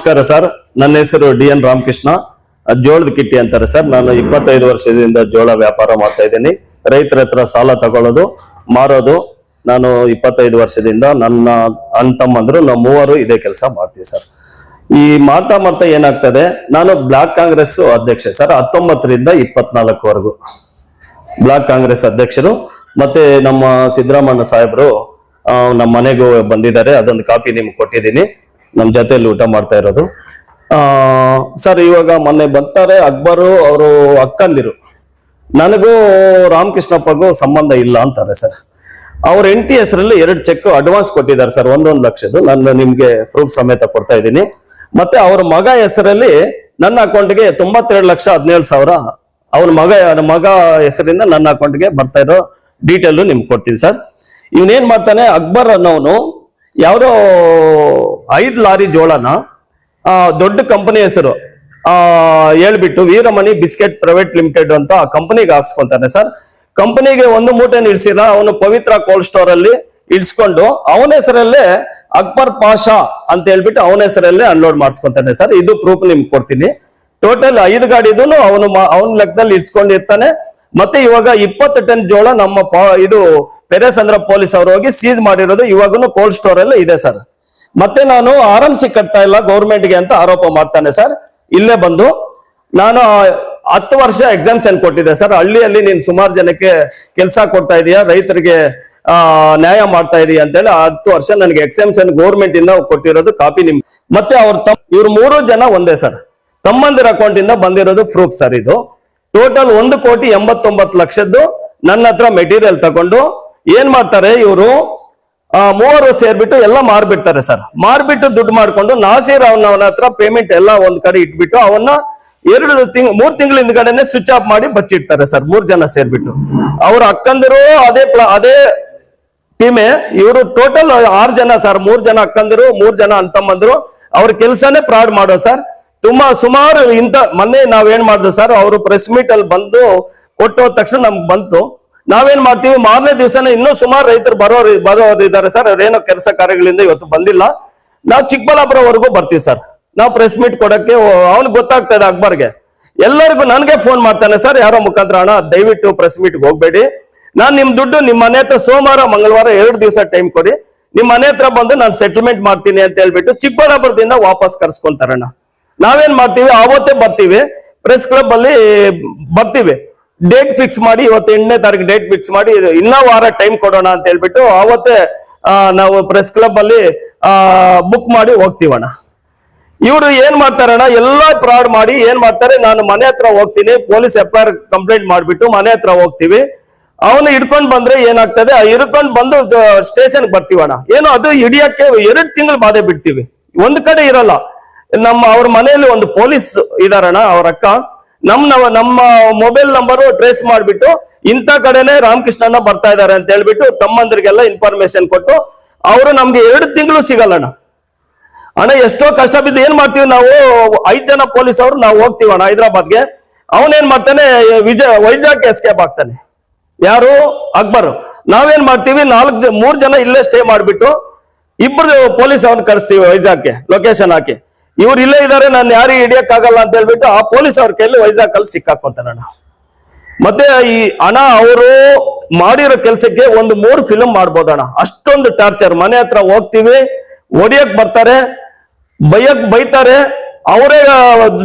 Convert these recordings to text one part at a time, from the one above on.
ನಮಸ್ಕಾರ ಸರ್. ನನ್ನ ಹೆಸರು ಡಿ ಎನ್ ರಾಮಕೃಷ್ಣ. ಜೋಳದ ಕಿಟ್ಟಿ ಅಂತಾರೆ ಸರ್. ನಾನು ಇಪ್ಪತ್ತೈದು ವರ್ಷದಿಂದ ಜೋಳ ವ್ಯಾಪಾರ ಮಾಡ್ತಾ ಇದ್ದೀನಿ. ರೈತರ ಹತ್ರ ಸಾಲ ತಗೊಳ್ಳೋದು, ಮಾರೋದು. ನಾನು ಇಪ್ಪತ್ತೈದು ವರ್ಷದಿಂದ ನನ್ನ ಅಣ್ಣ ತಮ್ಮಂದ್ರು ನಾವು ಮೂವರು ಇದೇ ಕೆಲಸ ಮಾಡ್ತೀವಿ ಸರ್. ಈ ಮಾಡ್ತಾ ಮಾಡ್ತಾ ಏನಾಗ್ತದೆ, ನಾನು ಬ್ಲಾಕ್ ಕಾಂಗ್ರೆಸ್ ಅಧ್ಯಕ್ಷ ಸರ್, ಹತ್ತೊಂಬತ್ತರಿಂದ ಇಪ್ಪತ್ನಾಲ್ಕವರೆಗೂ. ಬ್ಲಾಕ್ ಕಾಂಗ್ರೆಸ್ ಅಧ್ಯಕ್ಷರು, ಮತ್ತೆ ನಮ್ಮ ಸಿದ್ದರಾಮಣ್ಣ ಸಾಹೇಬರು ನಮ್ಮ ಮನೆಗೂ ಬಂದಿದ್ದಾರೆ. ಅದೊಂದು ಕಾಪಿ ನಿಮ್ಗೆ ಕೊಟ್ಟಿದ್ದೀನಿ. ನಮ್ಮ ಜೊತೆಯಲ್ಲಿ ಊಟ ಮಾಡ್ತಾ ಇರೋದು. ಆ, ಸರ್, ಇವಾಗ ಮೊನ್ನೆ ಬರ್ತಾರೆ ಅಕ್ಬರು ಅವರು ಅಕ್ಕಂದಿರು. ನನಗೂ ರಾಮಕೃಷ್ಣಪ್ಪಗೂ ಸಂಬಂಧ ಇಲ್ಲ ಅಂತಾರೆ ಸರ್. ಅವ್ರ ಹೆಂಡತಿ ಹೆಸರಲ್ಲಿ ಎರಡು ಚೆಕ್ ಅಡ್ವಾನ್ಸ್ ಕೊಟ್ಟಿದ್ದಾರೆ ಸರ್, ಒಂದೊಂದು ಲಕ್ಷದ್ದು. ನಾನು ನಿಮ್ಗೆ ಪ್ರೂಫ್ ಸಮೇತ ಕೊಡ್ತಾ ಇದ್ದೀನಿ. ಮತ್ತೆ ಅವ್ರ ಮಗ ಹೆಸರಲ್ಲಿ ನನ್ನ ಅಕೌಂಟ್ಗೆ ತೊಂಬತ್ತೆರಡು ಲಕ್ಷ ಹದಿನೇಳು ಸಾವಿರ. ಅವನ ಮಗ ಮಗ ಹೆಸರಿಂದ ನನ್ನ ಅಕೌಂಟ್ಗೆ ಬರ್ತಾ ಇರೋ ಡೀಟೇಲ್ ನಿಮ್ಗೆ ಕೊಡ್ತೀನಿ ಸರ್. ಇವನೇನ್ ಮಾಡ್ತಾನೆ, ಅಕ್ಬರ್ ಅನ್ನೋನು ಯಾವುದೋ ಐದು ಲಾರಿ ಜೋಳನ ದೊಡ್ಡ ಕಂಪನಿ ಹೆಸರು, ಆ, ಹೇಳ್ಬಿಟ್ಟು ವೀರಮಣಿ ಬಿಸ್ಕೆಟ್ ಪ್ರೈವೇಟ್ ಲಿಮಿಟೆಡ್ ಅಂತ ಕಂಪನಿಗೆ ಹಾಕ್ಸ್ಕೊಂತಾನೆ ಸರ್. ಕಂಪನಿಗೆ ಒಂದು ಮೂಟೆ ಇಳಿಸಿಲ್ಲ, ಅವನು ಪವಿತ್ರ ಕೋಲ್ಡ್ ಸ್ಟೋರ್ ಅಲ್ಲಿ ಇಳಿಸ್ಕೊಂಡು ಅವನ ಹೆಸರಲ್ಲೇ ಅಕ್ಬರ್ ಪಾಷಾ ಅಂತ ಹೇಳ್ಬಿಟ್ಟು ಅವನ ಹೆಸರಲ್ಲೇ ಅನ್ಲೋಡ್ ಮಾಡಿಸ್ಕೊಂತಾನೆ ಸರ್. ಇದು ಪ್ರೂಫ್ ನಿಮ್ಗೆ ಕೊಡ್ತೀನಿ. ಟೋಟಲ್ ಐದು ಗಾಡಿದು ಅವನು ಅವನ ಲೆಕ್ಕದಲ್ಲಿ ಇಡ್ಸ್ಕೊಂಡಿರ್ತಾನೆ ಮತ್ತೆ ಇವಾಗ ಇಪ್ಪತ್ತು ಟನ್ ಜೋಳ ನಮ್ಮ ಇದು ಪೆರೇಸಂದ್ರ ಪೊಲೀಸ್ ಅವರು ಹೋಗಿ ಸೀಸ್ ಮಾಡಿರೋದು ಇವಾಗನು ಕೋಲ್ಡ್ ಸ್ಟೋರ್ ಎಲ್ಲ ಇದೆ ಸರ್. ಮತ್ತೆ ನಾನು ಆರಂಭಿಸಿ ಕಟ್ತಾ ಇಲ್ಲ ಗೌರ್ಮೆಂಟ್ಗೆ ಅಂತ ಆರೋಪ ಮಾಡ್ತಾನೆ ಸರ್. ಇಲ್ಲೇ ಬಂದು ನಾನು ಹತ್ತು ವರ್ಷ ಎಕ್ಸಾಮ್ಷನ್ ಕೊಟ್ಟಿದ್ದೆ ಸರ್. ಹಳ್ಳಿಯಲ್ಲಿ ನೀನು ಸುಮಾರು ಜನಕ್ಕೆ ಕೆಲಸ ಕೊಡ್ತಾ ಇದೀಯಾ, ರೈತರಿಗೆ ನ್ಯಾಯ ಮಾಡ್ತಾ ಇದೀಯ ಅಂತೇಳಿ ಹತ್ತು ವರ್ಷ ನನಗೆ ಎಕ್ಸಾಮ್ಷನ್ ಗೌರ್ಮೆಂಟ್ ಇಂದ ಕೊಟ್ಟಿರೋದು ಕಾಪಿ ನಿಮ್ ಮತ್ತೆ ಅವ್ರ ತಮ್ ಇವ್ರು ಮೂರು ಜನ ಒಂದೇ ಸರ್. ತಮ್ಮಂದಿರ ಅಕೌಂಟ್ ಇಂದ ಬಂದಿರೋದು ಪ್ರೂಫ್ ಸರ್ ಇದು. ಟೋಟಲ್ ಒಂದು ಕೋಟಿ ಎಂಬತ್ತೊಂಬತ್ತು ಲಕ್ಷದ್ದು ನನ್ನ ಹತ್ರ ಮೆಟೀರಿಯಲ್ ತಗೊಂಡು ಏನ್ ಮಾಡ್ತಾರೆ ಇವರು? ಮೂವರು ಸೇರ್ಬಿಟ್ಟು ಎಲ್ಲ ಮಾರ್ಬಿಡ್ತಾರೆ ಸರ್. ಮಾರ್ಬಿಟ್ಟು ದುಡ್ಡು ಮಾಡ್ಕೊಂಡು ನಾಸೀರ್ ಅವನ ಹತ್ರ ಪೇಮೆಂಟ್ ಎಲ್ಲ ಒಂದ್ ಕಡೆ ಇಟ್ಬಿಟ್ಟು ಅವನ್ನ ಎರಡು ತಿಂಗ್, ಮೂರ್ ತಿಂಗಳ ಹಿಂದ್ಗಡೆನೆ ಸ್ವಿಚ್ ಆಫ್ ಮಾಡಿ ಬಚ್ಚಿಡ್ತಾರೆ ಸರ್, ಮೂರ್ ಜನ ಸೇರ್ಬಿಟ್ಟು. ಅವ್ರ ಅಕ್ಕಂದಿರು ಅದೇ ಅದೇ ಟೀಮೆ ಇವರು ಟೋಟಲ್ ಆರು ಜನ ಸರ್, ಮೂರ್ ಜನ ಅಕ್ಕಂದಿರು, ಮೂರ್ ಜನ ಅಂತಮ್ಮಂದ್ರು ಅವ್ರ ಕೆಲ್ಸನೇ ಪ್ರಾಡ್ ಮಾಡೋ ಸರ್. ತುಂಬಾ ಸುಮಾರು ಇಂಥ ಮೊನ್ನೆ ನಾವೇನ್ ಮಾಡಿದ್ವಿ ಸರ್ ಅವರು ಪ್ರೆಸ್ ಮೀಟ್ ಅಲ್ಲಿ ಬಂದು ಕೊಟ್ಟು ತಕ್ಷಣ ನಮ್ಗೆ ಬಂತು. ನಾವೇನ್ ಮಾಡ್ತೀವಿ, ಮಾರನೇ ದಿವಸನೇ ಇನ್ನೂ ಸುಮಾರು ರೈತರು ಬರೋರು ಬರೋರು ಇದ್ದಾರೆ ಸರ್ ಅವ್ರೇನೋ ಕೆಲಸ ಕಾರ್ಯಗಳಿಂದ ಇವತ್ತು ಬಂದಿಲ್ಲ. ನಾವು ಚಿಕ್ಕಬಳ್ಳಾಪುರವರೆಗೂ ಬರ್ತೀವಿ ಸರ್ ನಾವು ಪ್ರೆಸ್ ಮೀಟ್ ಕೊಡಕ್ಕೆ ಅವ್ನಿಗೆ ಗೊತ್ತಾಗ್ತಾ ಇದೆ ಅಕ್ಬರ್ಗೆ. ಎಲ್ಲರಿಗೂ ನನಗೆ ಫೋನ್ ಮಾಡ್ತಾನೆ ಸರ್ ಯಾರೋ ಮುಖಾಂತರ ಅಣ್ಣ, ದಯವಿಟ್ಟು ಪ್ರೆಸ್ ಮೀಟ್ಗೆ ಹೋಗ್ಬೇಡಿ. ನಾನು ನಿಮ್ ದುಡ್ಡು ನಿಮ್ಮ ಮನೆ ಹತ್ರ ಸೋಮವಾರ, ಮಂಗಳವಾರ ಎರಡು ದಿವಸ ಟೈಮ್ ಕೊಡಿ. ನಿಮ್ಮ ಮನೆ ಹತ್ರ ಬಂದು ನಾನು ಸೆಟಲ್ಮೆಂಟ್ ಮಾಡ್ತೀನಿ ಅಂತ ಹೇಳ್ಬಿಟ್ಟು ಚಿಕ್ಕಬಳ್ಳಾಪುರದಿಂದ ವಾಪಸ್ ಕರ್ಸ್ಕೊಂತಾರಣ್ಣ. ನಾವೇನ್ ಮಾಡ್ತೀವಿ? ಆವತ್ತೇ ಬರ್ತೀವಿ. ಪ್ರೆಸ್ ಕ್ಲಬ್ ಅಲ್ಲಿ ಬರ್ತೀವಿ. ಡೇಟ್ ಫಿಕ್ಸ್ ಮಾಡಿ ಇವತ್ತು ಎಂಟನೇ ತಾರೀಕು ಡೇಟ್ ಫಿಕ್ಸ್ ಮಾಡಿ ಇನ್ನೂ ವಾರ ಟೈಮ್ ಕೊಡೋಣ ಅಂತ ಹೇಳ್ಬಿಟ್ಟು ಆವತ್ತೇ ನಾವು ಪ್ರೆಸ್ ಕ್ಲಬ್ ಅಲ್ಲಿ ಬುಕ್ ಮಾಡಿ ಹೋಗ್ತೀವಣ್ಣ ಇವರು ಏನ್ ಮಾಡ್ತಾರಣ್ಣ ಎಲ್ಲಾ ಫ್ರಾಡ್ ಮಾಡಿ ಏನ್ ಮಾಡ್ತಾರೆ? ನಾನು ಮನೆ ಹತ್ರ ಹೋಗ್ತೀನಿ. Police F I R complaint ಮಾಡ್ಬಿಟ್ಟು ಮನೆ ಹತ್ರ ಹೋಗ್ತೀವಿ. ಅವನು ಹಿಡ್ಕೊಂಡು ಬಂದ್ರೆ ಏನಾಗ್ತದೆ? ಹಿಡ್ಕೊಂಡ್ ಬಂದು ಸ್ಟೇಷನ್ ಬರ್ತೀವಣ್ಣ ಏನು ಅದು ಹಿಡಿಯಕ್ಕೆ ಎರಡು ತಿಂಗಳು ಬಾಧೆ ಬಿಡ್ತೀವಿ. ಒಂದ್ ಕಡೆ ಇರಲ್ಲ. ನಮ್ಮ ಅವ್ರ ಮನೆಯಲ್ಲಿ ಒಂದು ಪೊಲೀಸ್ ಇದಾರಣ ಅವ್ರ ಅಕ್ಕ. ನಮ್ ನಮ್ಮ ಮೊಬೈಲ್ ನಂಬರ್ ಟ್ರೇಸ್ ಮಾಡ್ಬಿಟ್ಟು ಇಂಥ ಕಡೆನೆ ರಾಮಕೃಷ್ಣನ ಬರ್ತಾ ಇದಾರೆ ಅಂತ ಹೇಳ್ಬಿಟ್ಟು ತಮ್ಮಂದ್ರಿಗೆಲ್ಲ ಇನ್ಫಾರ್ಮೇಶನ್ ಕೊಟ್ಟು ಅವರು ನಮ್ಗೆ ಎರಡು ತಿಂಗಳು ಸಿಗಲ್ಲಣ್ಣ. ಅಣ್ಣ, ಎಷ್ಟೋ ಕಷ್ಟ ಬಿದ್ದು ಏನ್ ಮಾಡ್ತೀವಿ ನಾವು? ಐದ್ ಜನ ಪೊಲೀಸ್ ಅವರು, ನಾವು ಹೋಗ್ತೀವಿ ಅಣ್ಣ ಹೈದರಾಬಾದ್ಗೆ. ಅವನೇನ್ ಮಾಡ್ತಾನೆ ವಿಜಯ್ ವೈಜಾಗ್ ಎಸ್ಕೇಪ್ ಆಗ್ತಾನೆ. ಯಾರು? ಅಕ್ಬರ್. ನಾವೇನ್ ಮಾಡ್ತೀವಿ? ನಾಲ್ಕು ಮೂರ್ ಜನ ಇಲ್ಲೇ ಸ್ಟೇ ಮಾಡ್ಬಿಟ್ಟು ಇಬ್ರು ಪೊಲೀಸ್ ಅವ್ರನ್ನ ಕಳಿಸ್ತೀವಿ ವೈಜಾಗ್ಗೆ ಲೊಕೇಶನ್ ಹಾಕಿ. ಇವ್ರು ಇಲ್ಲೇ ಇದಾರೆ, ನಾನು ಯಾರು ಹಿಡಿಯಕ್ ಆಗಲ್ಲ ಅಂತ ಹೇಳ್ಬಿಟ್ಟು ಆ ಪೊಲೀಸ್ ಅವ್ರ ಕೈಯಲ್ಲಿ ವೈಜಾಗ್ ಅಲ್ಲಿ ಸಿಕ್ಕಾಕೊಂತಾನಣ್ಣ ಮತ್ತೆ ಈ ಅಣ್ಣ ಅವರು ಮಾಡಿರೋ ಕೆಲ್ಸಕ್ಕೆ ಒಂದು ಮೂರು ಫಿಲ್ಮ್ ಮಾಡ್ಬೋದಣ್ಣ ಅಷ್ಟೊಂದು ಟಾರ್ಚರ್ ಮನೆ ಹತ್ರ ಹೋಗ್ತೀವಿ ಹೊಡಿಯಕ್ ಬರ್ತಾರೆ, ಬೈಯಕ್ ಬೈತಾರೆ, ಅವರೇ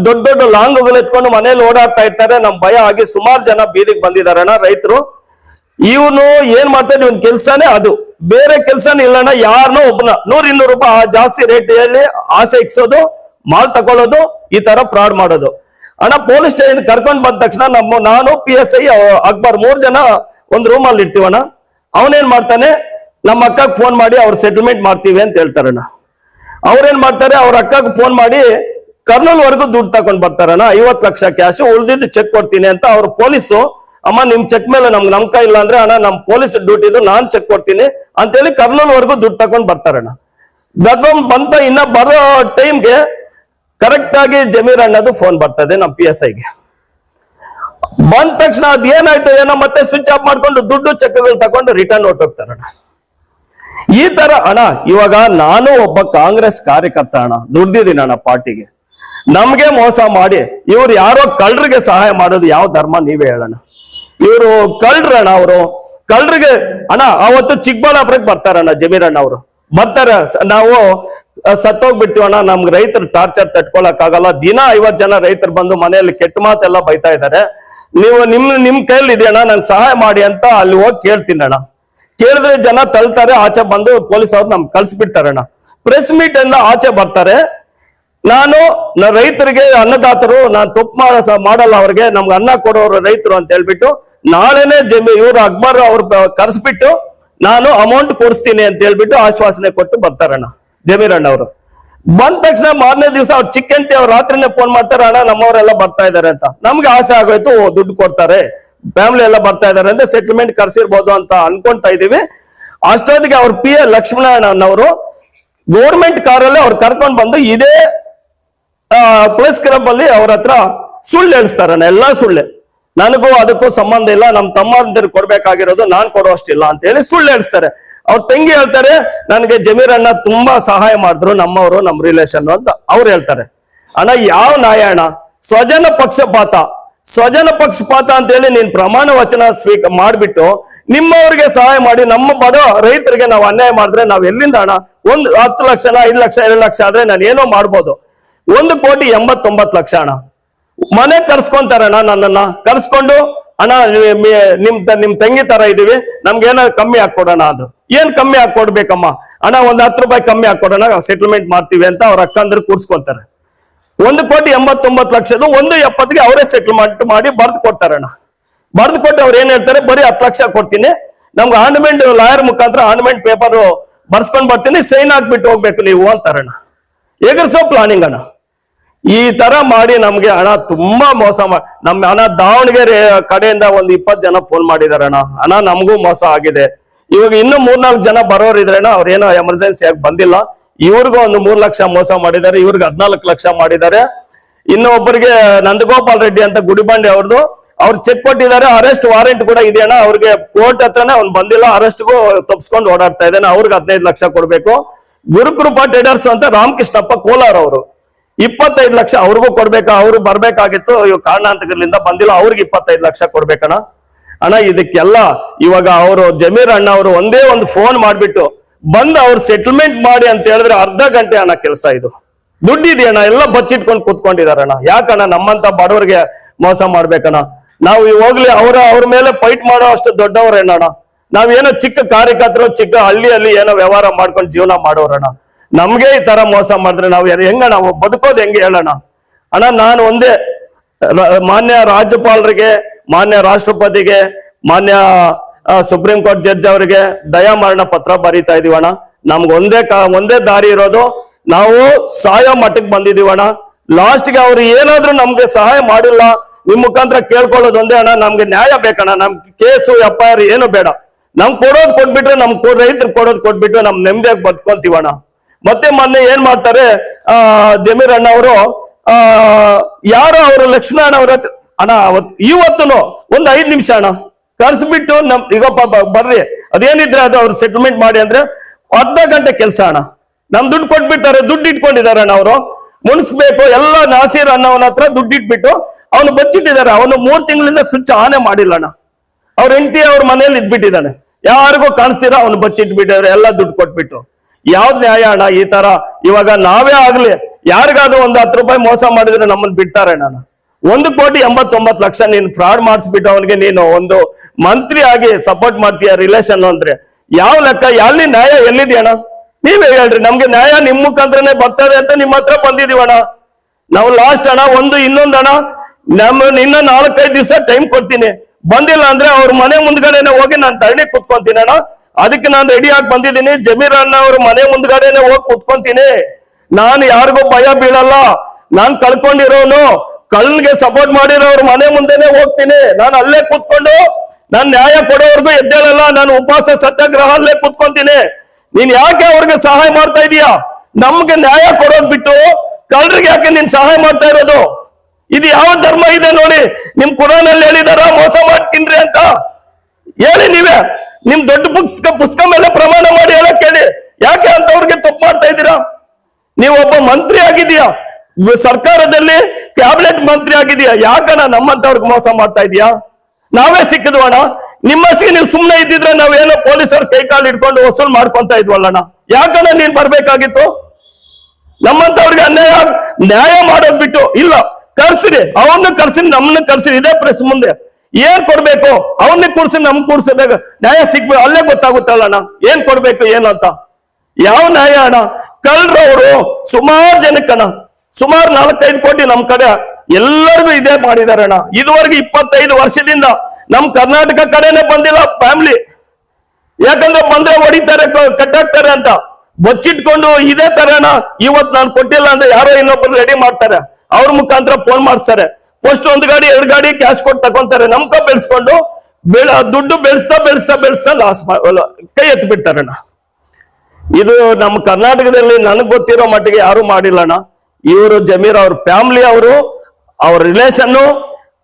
ದೊಡ್ಡ ದೊಡ್ಡ ಲಾಂಗ್ಗಳು ಎತ್ಕೊಂಡು ಮನೇಲಿ ಓಡಾಡ್ತಾ ಇರ್ತಾರೆ. ನಮ್ ಭಯ ಆಗಿ ಸುಮಾರು ಜನ ಬೀದಿಗೆ ಬಂದಿದಾರಣ್ಣ ರೈತರು. ಇವನು ಏನ್ ಮಾಡ್ತಾನೆ ಇವನ್ ಕೆಲ್ಸಾನೇ ಅದು. ಬೇರೆ ಕೆಲ್ಸನೇ ಇಲ್ಲಣ್ಣ ಯಾರನ್ನೋ ಒಬ್ಬನ. ನೂರ್ ಇನ್ನೂರು ರೂಪಾಯಿ ಜಾಸ್ತಿ ರೇಟ್ ಹೇಳಿ ಆಸೆ ಇಕ್ಸೋದು, ಮಾಲ್ ತಗೊಳ್ಳೋದು, ಈ ತರ ಫ್ರಾಡ್ ಮಾಡೋದು. ಅಣ್ಣ ಪೊಲೀಸ್ ಸ್ಟೇಷನ್ ಕರ್ಕೊಂಡ್ ಬಂದ ತಕ್ಷಣ ನಮ್ಮ ನಾನು ಪಿ ಎಸ್ ಐ ಅಕ್ಬರ್ ಮೂರ್ ಜನ ಒಂದ್ ರೂಮ್ ಅಲ್ಲಿ ಇರ್ತೀವಣ್ಣ ಅವನೇನ್ ಮಾಡ್ತಾನೆ? ನಮ್ಮ ಅಕ್ಕಗ್ ಫೋನ್ ಮಾಡಿ ಅವ್ರ ಸೆಟಲ್ಮೆಂಟ್ ಮಾಡ್ತೀವಿ ಅಂತ ಹೇಳ್ತಾರಣ್ಣ ಅವ್ರೇನ್ ಮಾಡ್ತಾರೆ? ಅವ್ರ ಅಕ್ಕಗ್ ಫೋನ್ ಮಾಡಿ ಕರ್ನೂಲ್ ವರ್ಗು ದುಡ್ಡು ತಕೊಂಡ್ ಬರ್ತಾರಣ್ಣ ಐವತ್ ಲಕ್ಷ ಕ್ಯಾಶ್ ಉಳ್ದಿದ್ದು ಚೆಕ್ ಕೊಡ್ತೀನಿ ಅಂತ ಅವ್ರ ಪೊಲೀಸು ಅಮ್ಮ, ನಿಮ್ ಚೆಕ್ ಮೇಲೆ ನಮ್ಗೆ ನಮ್ಕ ಇಲ್ಲ ಅಂದ್ರೆ ಅಣ್ಣ, ನಮ್ ಪೊಲೀಸ್ ಡ್ಯೂಟಿದು ನಾನ್ ಚೆಕ್ ಕೊಡ್ತೀನಿ. ಅಂತೇಳಿ ಕರ್ನೂಲ್ ವರ್ಗು ದುಡ್ಡು ತಕೊಂಡ್ ಬರ್ತಾರಣ್ಣ ತಗೊಂಡ್ ಬಂತ ಇನ್ನ ಬರೋ ಟೈಮ್ಗೆ ಕರೆಕ್ಟ್ ಆಗಿ ಜಮೀರ್ ಅಣ್ಣದು ಫೋನ್ ಬರ್ತದೆ ನಮ್ ಪಿ ಎಸ್ ಐಗೆ ಬಂದ ತಕ್ಷಣ ಅದ್ ಏನಾಯ್ತು ಏನೋ ಮತ್ತೆ ಸ್ವಿಚ್ ಆಫ್ ಮಾಡ್ಕೊಂಡು ದುಡ್ಡು ಚೆಕ್ಗಳು ತಕೊಂಡು ರಿಟರ್ನ್ ಹೊಟ್ಟೋಗ್ತಾರಣ್ಣ ಈ ತರ ಅಣ್ಣ, ಇವಾಗ ನಾನು ಒಬ್ಬ ಕಾಂಗ್ರೆಸ್ ಕಾರ್ಯಕರ್ತ ಅಣ್ಣ, ದುಡ್ದಿದ್ದೀನಿ ಅಣ್ಣ ಪಾರ್ಟಿಗೆ. ನಮ್ಗೆ ಮೋಸ ಮಾಡಿ, ಇವ್ರು ಯಾರೋ ಕಳ್ಳರಿಗೆ ಸಹಾಯ ಮಾಡೋದು ಯಾವ ಧರ್ಮ ನೀವೇ ಹೇಳೋಣ ಇವರು ಕಳ್ರಣ್ಣ ಅವರು. ಕಳ್ರಿಗೆ ಅಣ್ಣ ಅವತ್ತು ಚಿಕ್ಕಬಳ್ಳಾಪುರಕ್ಕೆ ಬರ್ತಾರಣ್ಣ ಜಮೀರಣ್ಣ ಅವರು. ಬರ್ತಾರ. ನಾವು ಸತ್ತೋಗ್ಬಿಡ್ತೀವಣ್ಣ ನಮ್ಗೆ ರೈತರು ಟಾರ್ಚರ್ ತಟ್ಕೊಳಕ್ ಆಗಲ್ಲ ದಿನ ಐವತ್ ಜನ ರೈತರು ಬಂದು ಮನೆಯಲ್ಲಿ ಕೆಟ್ಟ ಮಾತೆಲ್ಲ ಬೈತಾ ಇದ್ದಾರೆ. ನೀವು ನಿಮ್ ನಿಮ್ ಕೈಯಲ್ಲಿ ಇದೆಯಣ್ಣ ನಂಗೆ ಸಹಾಯ ಮಾಡಿ ಅಂತ ಅಲ್ಲಿ ಹೋಗಿ ಕೇಳ್ತೀನಿ ಅಣ್ಣ. ಕೇಳಿದ್ರೆ ಜನ ತಳ್ತಾರೆ. ಆಚೆ ಬಂದು ಪೊಲೀಸ್ ಅವ್ರು ನಮ್ಗೆ ಕಳ್ಸಿಬಿಡ್ತಾರಣ್ಣ ಪ್ರೆಸ್ ಮೀಟ್ ಇಂದ ಆಚೆ ಬರ್ತಾರೆ. ನಾನು ನನ್ನ ರೈತರಿಗೆ ಅನ್ನದಾತರು, ನಾನು ತಪ್ಪು ಮಾಡ ಮಾಡಲ್ಲ ಅವ್ರಿಗೆ, ನಮ್ಗೆ ಅನ್ನ ಕೊಡೋರು ರೈತರು ಅಂತ ಹೇಳ್ಬಿಟ್ಟು ನಾಳೆನೆ ಜಮಿ ಇವರು ಅಕ್ಬರ್ ಅವ್ರ ಕರ್ಸ್ಬಿಟ್ಟು ನಾನು ಅಮೌಂಟ್ ಕೊಡಿಸ್ತೀನಿ ಅಂತ ಹೇಳ್ಬಿಟ್ಟು ಆಶ್ವಾಸನೆ ಕೊಟ್ಟು ಬರ್ತಾರಣ್ಣ, ಜಮೀರಣ್ಣ ಅವರು. ಬಂದ ತಕ್ಷಣ ಮಾರನೇ ದಿವಸ ಅವ್ರು ಚಿಕ್ಕಂತಿ ಅವ್ರು ರಾತ್ರಿನೇ ಫೋನ್ ಮಾಡ್ತಾರೆ, ಅಣ್ಣ, ನಮ್ಮವರೆಲ್ಲ ಬರ್ತಾ ಇದಾರೆ ಅಂತ. ನಮ್ಗೆ ಆಸೆ ಆಗೋಯ್ತು ದುಡ್ಡು ಕೊಡ್ತಾರೆ ಫ್ಯಾಮಿಲಿ ಎಲ್ಲ ಬರ್ತಾ ಇದಾರೆ ಅಂದ್ರೆ ಸೆಟಲ್ಮೆಂಟ್ ಕರ್ಸಿರ್ಬೋದು ಅಂತ ಅನ್ಕೊಂತಾ ಇದೀವಿ. ಅಷ್ಟೊತ್ತಿಗೆ ಅವ್ರ ಪಿ ಎ ಲಕ್ಷ್ಮಣ ಅಣ್ಣನವರು ಗೌರ್ಮೆಂಟ್ ಕಾರಲ್ಲಿ ಅವ್ರು ಕರ್ಕೊಂಡು ಬಂದು ಇದೇ ಪ್ಲಸ್ ಕ್ಲಬ್ ಅಲ್ಲಿ ಅವ್ರ ಹತ್ರ ಸುಳ್ಳು ಹೇಳಿಸ್ತಾರಣ್ಣ ಎಲ್ಲಾ ಸುಳ್ಳೆ. ನನಗೂ ಅದಕ್ಕೂ ಸಂಬಂಧ ಇಲ್ಲ, ನಮ್ ತಮ್ಮಂದಿರು ಕೊಡ್ಬೇಕಾಗಿರೋದು ನಾನ್ ಕೊಡೋಷ್ಟಿಲ್ಲ ಅಂತ ಹೇಳಿ ಸುಳ್ಳು ಹೇಳ್ತಾರೆ ಅವ್ರ ತಂಗಿ ಹೇಳ್ತಾರೆ, ನನಗೆ ಜಮೀರ್ ತುಂಬಾ ಸಹಾಯ ಮಾಡಿದ್ರು, ನಮ್ಮವರು, ನಮ್ ರಿಲೇಷನ್ ಅಂತ ಅವ್ರು ಹೇಳ್ತಾರೆ. ಅಣ್ಣ, ಯಾವ ನಾಯಣ್ಣ ಸ್ವಜನ ಪಕ್ಷಪಾತ. ಸ್ವಜನ ಪಕ್ಷಪಾತ ಅಂತ ಹೇಳಿ ನೀನ್ ಪ್ರಮಾಣ ವಚನ ಸ್ವೀಕ, ಮಾಡ್ಬಿಟ್ಟು ನಿಮ್ಮವ್ರಿಗೆ ಸಹಾಯ ಮಾಡಿ, ನಮ್ಮ ಬಡ ರೈತರಿಗೆ ನಾವು ಅನ್ಯಾಯ ಮಾಡಿದ್ರೆ ನಾವ್ ಎಲ್ಲಿಂದ ಅಣ್ಣ? ಒಂದು ಹತ್ತು ಲಕ್ಷನ, ಐದು ಲಕ್ಷ, ಎರಡು ಲಕ್ಷ ಆದ್ರೆ ನಾನು ಏನೋ ಮಾಡ್ಬೋದು. ಒಂದು ಕೋಟಿ ಎಂಬತ್ತೊಂಬತ್ತು ಲಕ್ಷ ಹಣ. ಮನೆ ಕರ್ಸ್ಕೊಂತಾರಣ್ಣ ನನ್ನನ್ನ. ಕರ್ಸ್ಕೊಂಡು, ಅಣ್ಣ ನಿಮ್ ನಿಮ್ ತಂಗಿ ತರ ಇದೀವಿ. ನಮ್ಗೆ ಏನಾದ್ರು ಕಮ್ಮಿ ಹಾಕೊಡೋಣ ಅದು ಏನ್ ಕಮ್ಮಿ ಹಾಕೊಡ್ಬೇಕಮ್ಮ ಅಣ್ಣ, ಒಂದ್ ಹತ್ತು ರೂಪಾಯಿ ಕಮ್ಮಿ ಹಾಕೊಡೋಣ ಸೆಟಲ್ಮೆಂಟ್ ಮಾಡ್ತೀವಿ ಅಂತ ಅವ್ರ ಅಕ್ಕಂದ್ರೆ ಕೂರ್ಸ್ಕೊಂತಾರೆ. ಒಂದು ಕೋಟಿ ಎಂಬತ್ತೊಂಬತ್ತು ಲಕ್ಷದು ಒಂದು ಎಪ್ಪತ್ತಿಗೆ ಅವರೇ ಸೆಟಲ್ಮೆಂಟ್ ಮಾಡಿ ಬರ್ದು ಕೊಡ್ತಾರಣ್ಣ ಬರ್ದು ಕೊಟ್ಟು ಅವ್ರು ಏನ್ ಹೇಳ್ತಾರೆ, ಬರೀ ಹತ್ತು ಲಕ್ಷ ಕೊಡ್ತೀನಿ. ನಮ್ಗೆ ಆನ್ಮೆಂಟ್ ಲಾಯರ್ ಮುಖಾಂತರ ಆನ್ಮೆಂಟ್ ಪೇಪರ್ ಬರ್ಸ್ಕೊಂಡ್ ಬರ್ತೀನಿ. ಸೈನ್ ಹಾಕ್ಬಿಟ್ಟು ಹೋಗ್ಬೇಕು ನೀವು ಅಂತಾರಣ್ಣ ಎಗರ್ಸೋ ಪ್ಲಾನಿಂಗ್ ಅಣ್ಣ. ಈ ತರ ಮಾಡಿ ನಮ್ಗೆ ಹಣ ತುಂಬಾ ಮೋಸ ಮಾಡಿ ನಮ್ಮ ಹಣ ದಾವಣಗೆರೆ ಕಡೆಯಿಂದ ಒಂದು ಇಪ್ಪತ್ತು ಜನ ಫೋನ್ ಮಾಡಿದಾರಣ್ಣ ಹಣ ನಮಗೂ ಮೋಸ ಆಗಿದೆ. ಇವಾಗ ಇನ್ನು ಮೂರ್ನಾಲ್ಕು ಜನ ಬರೋರು ಇದ್ರೇನ ಅವ್ರೇನೋ ಎಮರ್ಜೆನ್ಸಿ ಆಗಿ ಬಂದಿಲ್ಲ. ಇವ್ರಿಗೂ ಒಂದು ಮೂರ್ ಲಕ್ಷ ಮೋಸ ಮಾಡಿದ್ದಾರೆ. ಇವ್ರಿಗೆ ಹದ್ನಾಲ್ಕು ಲಕ್ಷ ಮಾಡಿದ್ದಾರೆ. ಇನ್ನೊಬ್ಬರಿಗೆ ನಂದಗೋಪಾಲ್ ರೆಡ್ಡಿ ಅಂತ ಗುಡಿಬಂಡೆ ಅವ್ರದ್ದು ಅವ್ರು ಚೆಕ್ ಕೊಟ್ಟಿದ್ದಾರೆ. ಅರೆಸ್ಟ್ ವಾರೆಂಟ್ ಕೂಡ ಇದೆಯಣ್ಣ ಅವ್ರಿಗೆ ಕೋರ್ಟ್ ಹತ್ರನೇ ಅವ್ನು ಬಂದಿಲ್ಲ. ಅರೆಸ್ಟ್ಗೂ ತಪ್ಸ್ಕೊಂಡು ಓಡಾಡ್ತಾ ಇದ್ದಾನೆ. ಅವ್ರಿಗೆ ಹದಿನೈದು ಲಕ್ಷ ಕೊಡ್ಬೇಕು. ಗುರುಕೃಪಾ ಟ್ರೇಡರ್ಸ್ ಅಂತ ರಾಮಕೃಷ್ಣಪ್ಪ ಕೋಲಾರ್ ಅವರು ಇಪ್ಪತ್ತೈದು ಲಕ್ಷ ಅವ್ರಿಗೂ ಕೊಡ್ಬೇಕಾ? ಅವ್ರು ಬರ್ಬೇಕಾಗಿತ್ತು ಇವ್ ಕಾರಣಾಂತಗಳಿಂದ ಬಂದಿಲ್ಲ, ಅವ್ರಿಗೆ ಇಪ್ಪತ್ತೈದು ಲಕ್ಷ ಕೊಡ್ಬೇಕಣ್ಣ. ಅಣ್ಣ, ಇದಕ್ಕೆಲ್ಲ ಇವಾಗ ಅವರು ಜಮೀರ್ ಅಣ್ಣ ಅವರು ಒಂದೇ ಒಂದು ಫೋನ್ ಮಾಡ್ಬಿಟ್ಟು ಬಂದು ಅವ್ರು ಸೆಟಲ್ಮೆಂಟ್ ಮಾಡಿ ಅಂತ ಹೇಳಿದ್ರೆ ಅರ್ಧ ಗಂಟೆ ಅಣ್ಣ ಕೆಲಸ ಇದು. ದುಡ್ಡಿದೆಯಣ್ಣ ಎಲ್ಲ ಬಚ್ಚಿಟ್ಕೊಂಡು ಕೂತ್ಕೊಂಡಿದಾರಣ್ಣ ಯಾಕಣ್ಣ ನಮ್ಮಂತ ಬಡವರಿಗೆ ಮೋಸ ಮಾಡ್ಬೇಕಣ್ಣ? ನಾವು ಹೋಗ್ಲಿ, ಅವ್ರ ಅವ್ರ ಮೇಲೆ ಫೈಟ್ ಮಾಡೋ ಅಷ್ಟು ದೊಡ್ಡವ್ರೇನಣ್ಣ? ನಾವೇನೋ ಚಿಕ್ಕ ಕಾರ್ಯಕರ್ತರು, ಚಿಕ್ಕ ಹಳ್ಳಿಯಲ್ಲಿ ಏನೋ ವ್ಯವಹಾರ ಮಾಡ್ಕೊಂಡು ಜೀವನ ಮಾಡೋರಣ್ಣ. ನಮ್ಗೆ ಈ ತರ ಮೋಸ ಮಾಡಿದ್ರೆ ನಾವು ಹೆಂಗ ನಾವು ಬದುಕೋದು ಹೆಂಗೆ ಹೇಳೋಣ ಅಣ್ಣ, ನಾನು ಒಂದೇ ಮಾನ್ಯ ರಾಜ್ಯಪಾಲರಿಗೆ, ಮಾನ್ಯ ರಾಷ್ಟ್ರಪತಿಗೆ, ಮಾನ್ಯ ಸುಪ್ರೀಂ ಕೋರ್ಟ್ ಜಡ್ಜ್ ಅವರಿಗೆ ದಯಾಮರಣ ಪತ್ರ ಬರೀತಾ ಇದೀವಣ್ಣ. ನಮ್ಗೆ ಒಂದೇ ಒಂದೇ ದಾರಿ ಇರೋದು, ನಾವು ಸಹಾಯ ಮಟ್ಟಕ್ಕೆ ಬಂದಿದೀವಣ್ಣ. ಲಾಸ್ಟ್ಗೆ ಅವ್ರು ಏನಾದ್ರೂ ನಮ್ಗೆ ಸಹಾಯ ಮಾಡಿಲ್ಲ, ನಿಮ್ ಮುಖಾಂತರ ಕೇಳ್ಕೊಳ್ಳೋದು ಒಂದೇ ಅಣ್ಣ, ನಮ್ಗೆ ನ್ಯಾಯ ಬೇಕಣ್ಣ. ನಮ್ಗೆ ಕೇಸು, ಎಫ್ ಐ ಆರ್ ಏನು ಬೇಡ. ನಮ್ಗೆ ಕೊಡೋದು ಕೊಟ್ಬಿಟ್ರೆ ನಮ್ ರೈತರು ಕೊಡೋದು ಕೊಟ್ಬಿಟ್ರೆ ನಮ್ ನೆಮ್ಮದಿಯಾಗಿ ಬದುಕೊಂತೀವಣ್ಣ. ಮತ್ತೆ ಮೊನ್ನೆ ಏನ್ ಮಾಡ್ತಾರೆ? ಆ, ಜಮೀರ್ ಅಣ್ಣ ಅವರು, ಆ, ಯಾರು ಅವರು ಲಕ್ಷ್ಮಣ ಅವ್ರ ಹತ್ರ ಅಣ್ಣ, ಅವತ್ ಇವತ್ತುನು ಒಂದ್ ಐದ್ ನಿಮಿಷ ಅಣ್ಣ. ಕರ್ಸ್ಬಿಟ್ಟು ನಮ್ ಈಗ ಬರ್ರಿ. ಅದೇನಿದ್ರೆ ಅದು ಅವ್ರು ಸೆಟಲ್ಮೆಂಟ್ ಮಾಡಿ ಅಂದ್ರೆ ಅರ್ಧ ಗಂಟೆ ಕೆಲಸ ಅಣ್ಣ. ನಮ್ ದುಡ್ಡು ಕೊಟ್ಬಿಡ್ತಾರೆ, ದುಡ್ಡು ಇಟ್ಕೊಂಡಿದ್ದಾರೆ ಅಣ್ಣ ಅವರು. ಮುಣಿಸ್ಬೇಕು ಎಲ್ಲ ನಾಸೀರ್ ಅನ್ನೋವನ ಹತ್ರ ದುಡ್ಡು ಇಟ್ಬಿಟ್ಟು ಅವನು ಬಚ್ಚಿಟ್ಟಿದ್ದಾರೆ. ಅವನು ಮೂರ್ ತಿಂಗಳಿಂದ ಸ್ವಿಚ್ ಆನೆ ಮಾಡಿಲ್ಲ ಅಣ್ಣ. ಅವ್ರ ಹೆಂಡತಿ ಅವ್ರ ಮನೇಲಿ ಇದ್ಬಿಟ್ಟಿದ್ದಾನೆ. ಯಾರಿಗೂ ಕಾಣಿಸ್ತೀರಾ ಅವ್ನು ಬಚ್ಚಿಟ್ಬಿಟ್ಟಿದ್ದಾರೆ, ಎಲ್ಲ ದುಡ್ಡು ಕೊಟ್ಬಿಟ್ಟು. ಯಾವ್ದ್ ನ್ಯಾಯ ಅಣ್ಣ ಈ ತರ? ಇವಾಗ ನಾವೇ ಆಗ್ಲಿ, ಯಾರಿಗಾದ್ರೂ ಒಂದು ಹತ್ತು ರೂಪಾಯಿ ಮೋಸ ಮಾಡಿದ್ರೆ ನಮ್ಮನ್ನ ಬಿಡ್ತಾರೆ ಅಣ್ಣ. ಒಂದು ಕೋಟಿ ಎಂಬತ್ತೊಂಬತ್ತು ಲಕ್ಷ ನೀನು ಫ್ರಾಡ್ ಮಾಡಿಸ್ಬಿಟ್ಟು ಅವನಿಗೆ ನೀನು ಒಂದು ಮಂತ್ರಿ ಆಗಿ ಸಪೋರ್ಟ್ ಮಾಡ್ತೀಯ ರಿಲೇಷನ್ ಅಂದ್ರೆ. ಯಾವ ಲೆಕ್ಕ, ಎಲ್ಲಿ ನ್ಯಾಯ ಎಲ್ಲಿದೆಯಣ್ಣ ನೀವೇ ಹೇಳ್ರಿ, ನಮ್ಗೆ ನ್ಯಾಯ ನಿಮ್ ಮುಖಾಂತರನೇ ಬರ್ತದೆ ಅಂತ ನಿಮ್ಮ ಹತ್ರ ಬಂದಿದೀವಣ್ಣ ನಾವು ಲಾಸ್ಟ್ ಅಣ್ಣ, ಒಂದು ಇನ್ನೊಂದು ಅಣ್ಣ ನಮ್ಮ ನಿನ್ನ ನಾಲ್ಕೈದು ದಿವಸ ಟೈಮ್ ಕೊಡ್ತೀನಿ. ಬಂದಿಲ್ಲ ಅಂದ್ರೆ ಅವ್ರ ಮನೆ ಮುಂದ್ಗಡೆನೆ ಹೋಗಿ ನಾನು ಧರಣಿ ಕುತ್ಕೊಂತೀನಿ ಅಣ್ಣ. ಅದಕ್ಕೆ ನಾನು ರೆಡಿ ಆಗಿ ಬಂದಿದ್ದೀನಿ. ಜಮೀರ್ ಅಣ್ಣ ಅವ್ರ ಮನೆ ಮುಂದ್ಗಡೆನೆ ಹೋಗಿ ಕುತ್ಕೊಂತೀನಿ. ನಾನು ಯಾರಿಗೂ ಭಯ ಬೀಳಲ್ಲ. ನಾನ್ ಕಳ್ಕೊಂಡಿರೋನು. ಕಳ್ಳನ್ಗೆ ಸಪೋರ್ಟ್ ಮಾಡಿರೋರು ಮನೆ ಮುಂದೆನೆ ಹೋಗ್ತೀನಿ. ನಾನು ಅಲ್ಲೇ ಕೂತ್ಕೊಂಡು ನಾನ್ ನ್ಯಾಯ ಕೊಡೋವರೆಗೂ ಎದ್ದೇಳಲ್ಲ. ನಾನು ಉಪವಾಸ ಸತ್ಯಾಗ್ರಹ ಅಲ್ಲೇ ಕುತ್ಕೊಂತೀನಿ. ನೀನ್ ಯಾಕೆ ಅವ್ರಿಗೆ ಸಹಾಯ ಮಾಡ್ತಾ ಇದೀಯಾ? ನಮ್ಗೆ ನ್ಯಾಯ ಕೊಡೋದ್ ಬಿಟ್ಟು ಕಳ್ಳರಿಗೆ ಯಾಕೆ ನೀನ್ ಸಹಾಯ ಮಾಡ್ತಾ ಇರೋದು? ಇದು ಯಾವ ಧರ್ಮ ಇದೆ ನೋಡಿ. ನಿಮ್ ಕುರಾನಲ್ಲಿ ಹೇಳಿದಾರ, ಮೋಸ ಮಾಡ್ತೀನ್ರಿ ಅಂತ. ಹೇಳಿ ನೀವೇ. ನಿಮ್ ದೊಡ್ಡ ಪುಸ್ತಕ ಪುಸ್ತಕ ಮೇಲೆ ಪ್ರಮಾಣ ಮಾಡಿ ಹೇಳಕ್ ಹೇಳಿ ಯಾಕೆ ಅಂತವ್ರಿಗೆ ತಪ್ಪು ಮಾಡ್ತಾ ಇದ್ದೀರಾ? ನೀವು ಒಬ್ಬ ಮಂತ್ರಿ ಆಗಿದೀಯಾ ಸರ್ಕಾರದಲ್ಲಿ ಕ್ಯಾಬಿನೆಟ್ ಮಂತ್ರಿ ಆಗಿದೆಯಾ ಯಾಕಣ ನಮ್ಮಂತವ್ರಿಗೆ ಮೋಸ ಮಾಡ್ತಾ ಇದೀಯಾ ನಾವೇ ಸಿಕ್ಕಿದ್ವಣ್ಣ ನಿಮ್ಮಷ್ಟಿಗೆ ನೀವು ಸುಮ್ಮನೆ ಇದ್ದಿದ್ರೆ ನಾವೇನೋ ಪೊಲೀಸರು ಕೈ ಕಾಲು ಇಟ್ಕೊಂಡು ವಸೂಲ್ ಮಾಡ್ಕೊಂತ ಇದ್ವಲ್ಲಣ್ಣ ಯಾಕಣ್ಣ ನೀನ್ ಬರ್ಬೇಕಾಗಿತ್ತು? ನಮ್ಮಂತವ್ರಿಗೆ ಅನ್ಯಾಯ ನ್ಯಾಯ ಮಾಡೋದ್ ಬಿಟ್ಟು ಇಲ್ಲ. ಕರ್ಸಿರಿ. ಅವನ್ನ ಕರ್ಸಿ ನಮ್ಮನ್ನ ಕರ್ಸಿರಿ. ಇದೇ ಪ್ರೆಸ್ ಮುಂದೆ. ಏನ್ ಕೊಡ್ಬೇಕು? ಅವನ್ನ ಕೂರ್ಸಿ, ನಮ್ ಕೂಡ್ಸಿದಾಗ ನ್ಯಾಯ ಸಿಗ್ಬೇಕು ಅಲ್ಲೇ ಗೊತ್ತಾಗುತ್ತಲ್ಲಣ್ಣ. ಏನ್ ಕೊಡ್ಬೇಕು ಅಂತ? ಯಾವ ನ್ಯಾಯ ಅಣ್ಣ? ಕಲ್ರವರು ಸುಮಾರು ಜನಕ್ಕಣ್ಣ. ಸುಮಾರು ನಾಲ್ಕೈದು ಕೋಟಿ ನಮ್ ಕಡೆ. ಎಲ್ಲರಿಗೂ ಇದೇ ಮಾಡಿದಾರಣ್ಣ ಇದುವರೆಗೆ ಇಪ್ಪತ್ತೈದು ವರ್ಷದಿಂದ ನಮ್ ಕರ್ನಾಟಕ ಕಡೆನೆ ಬಂದಿಲ್ಲ ಫ್ಯಾಮಿಲಿ. ಯಾಕಂದ್ರೆ ಬಂದ್ರೆ ಹೊಡಿತಾರೆ ಕಟ್ಟಾಕ್ತಾರೆ ಅಂತ. ಬಚ್ಚಿಟ್ಕೊಂಡು ಇದೇ ತರಣ ಇವತ್ ನಾನು ಕೊಟ್ಟಿಲ್ಲ ಅಂದ್ರೆ ಯಾರೋ ಇನ್ನೊಬ್ರು ರೆಡಿ ಮಾಡ್ತಾರೆ. ಅವ್ರ ಮುಖಾಂತರ ಫೋನ್ ಮಾಡಿಸ್ತಾರೆ. ಫಸ್ಟ್ ಒಂದು ಗಾಡಿ, ಎರಡು ಗಾಡಿ ಕ್ಯಾಶ್ ಕೊಟ್ಟು ತಗೊಂತಾರೆ. ನಮ್ಕ ಬೆಳೆಸ್ಕೊಂಡು ಬೆಳ, ದುಡ್ಡು ಬೆಳೆಸ್ತಾ ಬೆಳೆಸ್ತಾ ಬೆಳೆಸ್ತಾ ಲಾಸ್ ಕೈ ಎತ್ತು ಬಿಡ್ತಾರಣ್ಣ ಇದು ನಮ್ಮ ಕರ್ನಾಟಕದಲ್ಲಿ ನನಗೆ ಗೊತ್ತಿರೋ ಮಟ್ಟಿಗೆ ಯಾರು ಮಾಡಿಲ್ಲಣ್ಣ ಇವರು ಜಮೀರ್ ಅವ್ರ ಫ್ಯಾಮಿಲಿ ಅವರು, ಅವ್ರ ರಿಲೇಷನ್ನು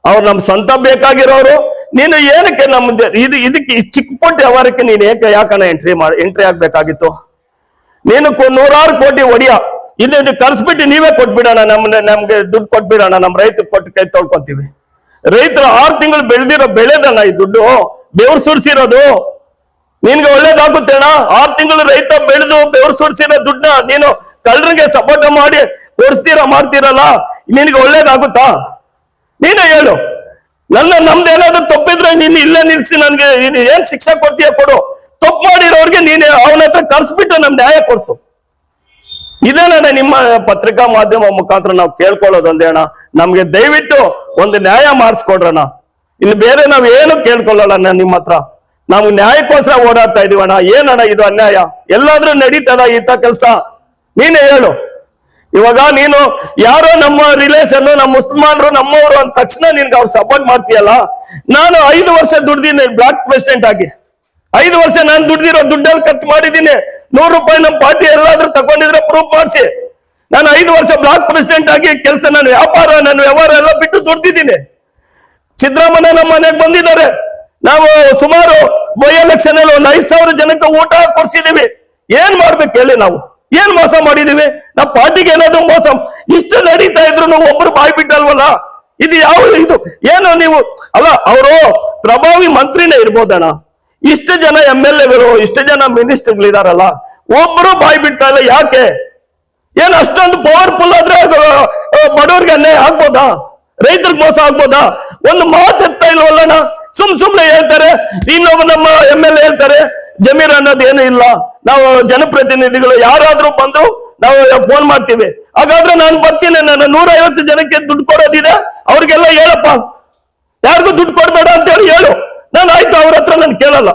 ಅವ್ರು ನಮ್ ಸ್ವಂತ ಬೇಕಾಗಿರೋರು. ನೀನು ಏನಕ್ಕೆ ನಮ್ಮ ಇದು, ಇದಕ್ಕೆ ಚಿಕ್ಕ ಪುಟ್ಟ ವ್ಯವಹಾರಕ್ಕೆ ನೀನು ಏಕೆ, ಯಾಕಣ್ಣ ಎಂಟ್ರಿ ಮಾಡಿ ಎಂಟ್ರಿ ಆಗ್ಬೇಕಾಗಿತ್ತು? ನೀನು ನೂರಾರು ಕೋಟಿ ಒಡಿಯ. ಇಲ್ಲಿ ಕರ್ಸ್ಬಿಟ್ಟು ನೀವೇ ಕೊಟ್ಬಿಡೋಣ ನಮ್ಗೆ ನಮ್ಗೆ ದುಡ್ಡು ಕೊಟ್ಬಿಡೋಣ, ನಮ್ ರೈತರು ಕೊಟ್ಟು ಕೈ ತೊಳ್ಕೊತೀವಿ. ರೈತರು ಆರು ತಿಂಗಳು ಬೆಳೆದಿರೋ ಬೆಳೆದಣ್ಣ ಈ ದುಡ್ಡು, ಬೆವ್ರು ಸುರಿಸಿರೋದು. ನಿನ್ಗೆ ಒಳ್ಳೇದಾಗುತ್ತೆ ಅಣ್ಣ. ಆರ್ ತಿಂಗಳು ರೈತ ಬೆಳೆದು ಬೆವ್ರು ಸುರಿಸಿರೋ ದುಡ್ಡನ್ನ ನೀನು ಕಳ್ಳರಿಗೆ ಸಪೋರ್ಟ್ ಮಾಡಿ ಕೊಡಿಸ್ತೀರಾ ಮಾಡ್ತೀರಲ್ಲ? ನಿನಗೆ ಒಳ್ಳೇದಾಗುತ್ತಾ? ನೀನೇ ಹೇಳು. ನನ್ನ ನಮ್ದೇನಾದ್ರೂ ತಪ್ಪಿದ್ರೆ ನೀನು ಇಲ್ಲೇ ನಿಲ್ಸಿ ನನ್ಗೆ, ನೀನು ಏನ್ ಶಿಕ್ಷೆ ಕೊಡ್ತೀಯ ಕೊಡು. ತಪ್ಪು ಮಾಡಿರೋರ್ಗೆ ನೀನೆ ಅವನ ಹತ್ರ ಕರ್ಸ್ಬಿಟ್ಟು ನಮ್ ನ್ಯಾಯ ಕೊಡ್ಸು. ಇದೇನಣ್ಣ ನಿಮ್ಮ ಪತ್ರಿಕಾ ಮಾಧ್ಯಮ ಮುಖಾಂತರ ನಾವು ಕೇಳ್ಕೊಳ್ಳೋದೊಂದೇ ಅಣ್ಣ, ನಮ್ಗೆ ದಯವಿಟ್ಟು ಒಂದು ನ್ಯಾಯ ಮಾಡಿಸ್ಕೊಡ್ರಣ ಇನ್ನು ಬೇರೆ ನಾವ್ ಏನು ಕೇಳ್ಕೊಳ್ಳೋಣ ನಿಮ್ಮ ಹತ್ರ. ನಾವು ನ್ಯಾಯಕ್ಕೋಸ್ಕರ ಓಡಾಡ್ತಾ ಇದೀವಣ್ಣ ಏನಣ್ಣ ಇದು ಅನ್ಯಾಯ? ಎಲ್ಲಾದ್ರೂ ನಡೀತದ ಈತ ಕೆಲ್ಸ? ನೀನೇ ಹೇಳು. ಇವಾಗ ನೀನು ಯಾರೋ ನಮ್ಮ ರಿಲೇಷನ್ ನಮ್ಮ ಮುಸಲ್ಮಾನರು, ನಮ್ಮವರು ಅಂದ ತಕ್ಷಣ ನಿನ್ಗೆ ಅವ್ರು ಸಪೋರ್ಟ್ ಮಾಡ್ತೀಯಲ್ಲ? ನಾನು ಐದು ವರ್ಷ ದುಡ್ದಿನಿ ಬ್ಲಾಕ್ ಪ್ರೆಸಿಡೆಂಟ್ ಆಗಿ. ಐದು ವರ್ಷ ನಾನು ದುಡ್ದಿರೋ ದುಡ್ಡಲ್ಲಿ ಖರ್ಚು ಮಾಡಿದ್ದೀನಿ. ನೂರು ರೂಪಾಯಿ ನಮ್ಮ ಪಾರ್ಟಿ ಎಲ್ಲಾದ್ರೂ ತಗೊಂಡಿದ್ರೆ ಪ್ರೂಫ್ ಮಾಡಿಸಿ. ನಾನು ಐದು ವರ್ಷ ಬ್ಲಾಕ್ ಪ್ರೆಸಿಡೆಂಟ್ ಆಗಿ ಕೆಲಸ ನನ್ನ ವ್ಯಾಪಾರ ನನ್ನ ವ್ಯವಹಾರ ಎಲ್ಲ ಬಿಟ್ಟು ದುಡ್ದಿದ್ದೀನಿ. ಸಿದ್ದರಾಮಯ್ಯ ನಮ್ಮ ಮನೆಗೆ ಬಂದಿದ್ದಾರೆ. ನಾವು ಸುಮಾರು ಬೈ ಎಲೆಕ್ಷನ್ ಅಲ್ಲಿ ಒಂದು ಐದು ಸಾವಿರ ಜನಕ್ಕೆ ಊಟ ಕೊಡ್ಸಿದೀವಿ. ಏನ್ ಮಾಡ್ಬೇಕು ಹೇಳಿ ನಾವು? ಏನ್ ಮೋಸ ಮಾಡಿದೀವಿ? ನಮ್ಮ ಪಾರ್ಟಿಗೆ ಏನಾದ್ರು ಮೋಸ ಇಷ್ಟು ನಡೀತಾ ಇದ್ರು ನಾವು ಒಬ್ರು ಬಾಯ್ ಬಿಟ್ಟಲ್ವಲ್ಲ? ಇದು ಯಾವ ಇದು? ಏನು ನೀವು? ಅಲ್ಲ, ಅವರು ಪ್ರಭಾವಿ ಮಂತ್ರಿನೇ ಇರ್ಬೋದಣ್ಣ. ಇಷ್ಟು ಜನ ಎಂ ಎಲ್ ಎಗಳು, ಇಷ್ಟು ಜನ ಮಿನಿಸ್ಟರ್ಗಳಿದಾರಲ್ಲ, ಒಬ್ರು ಬಾಯ್ ಬಿಡ್ತಾ ಇಲ್ಲ, ಯಾಕೆ? ಏನ್ ಅಷ್ಟೊಂದು ಪವರ್ಫುಲ್ ಆದ್ರೆ ಬಡವ್ರಿಗೆ ಅನ್ಯಾಯ ಆಗ್ಬೋದಾ? ರೈತರಿಗೆ ಮೋಸ ಆಗ್ಬೋದಾ? ಒಂದು ಮಾತು ಎತ್ತಾ ಇಲ್ವಲ್ಲಣ್ಣ? ಸುಮ್ ಸುಮ್ನೆ ಹೇಳ್ತಾರೆ, ಇನ್ನೊಬ್ಬ ನಮ್ಮ ಎಂ ಎಲ್ ಹೇಳ್ತಾರೆ, ಜಮೀರ್ ಅನ್ನೋದು ಏನು ಇಲ್ಲ. ನಾವು ಜನಪ್ರತಿನಿಧಿಗಳು, ಯಾರಾದ್ರೂ ಬಂದ್ರು ನಾವು ಫೋನ್ ಮಾಡ್ತೀವಿ. ಹಾಗಾದ್ರೆ ನಾನು ಬರ್ತೀನಿ, ನನ್ನ ನೂರ ಐವತ್ತು ಜನಕ್ಕೆ ದುಡ್ಡು ಕೊಡೋದಿದೆ, ಅವ್ರಿಗೆಲ್ಲ ಹೇಳಪ್ಪ. ಯಾರಿಗೂ ದುಡ್ಡು ಕೊಡ್ಬೇಡ ಅಂತ ಹೇಳಿ ಹೇಳು. ನಾನು ಆಯ್ತು, ಅವ್ರ ಹತ್ರ ನಾನು ಕೇಳಲ್ಲ.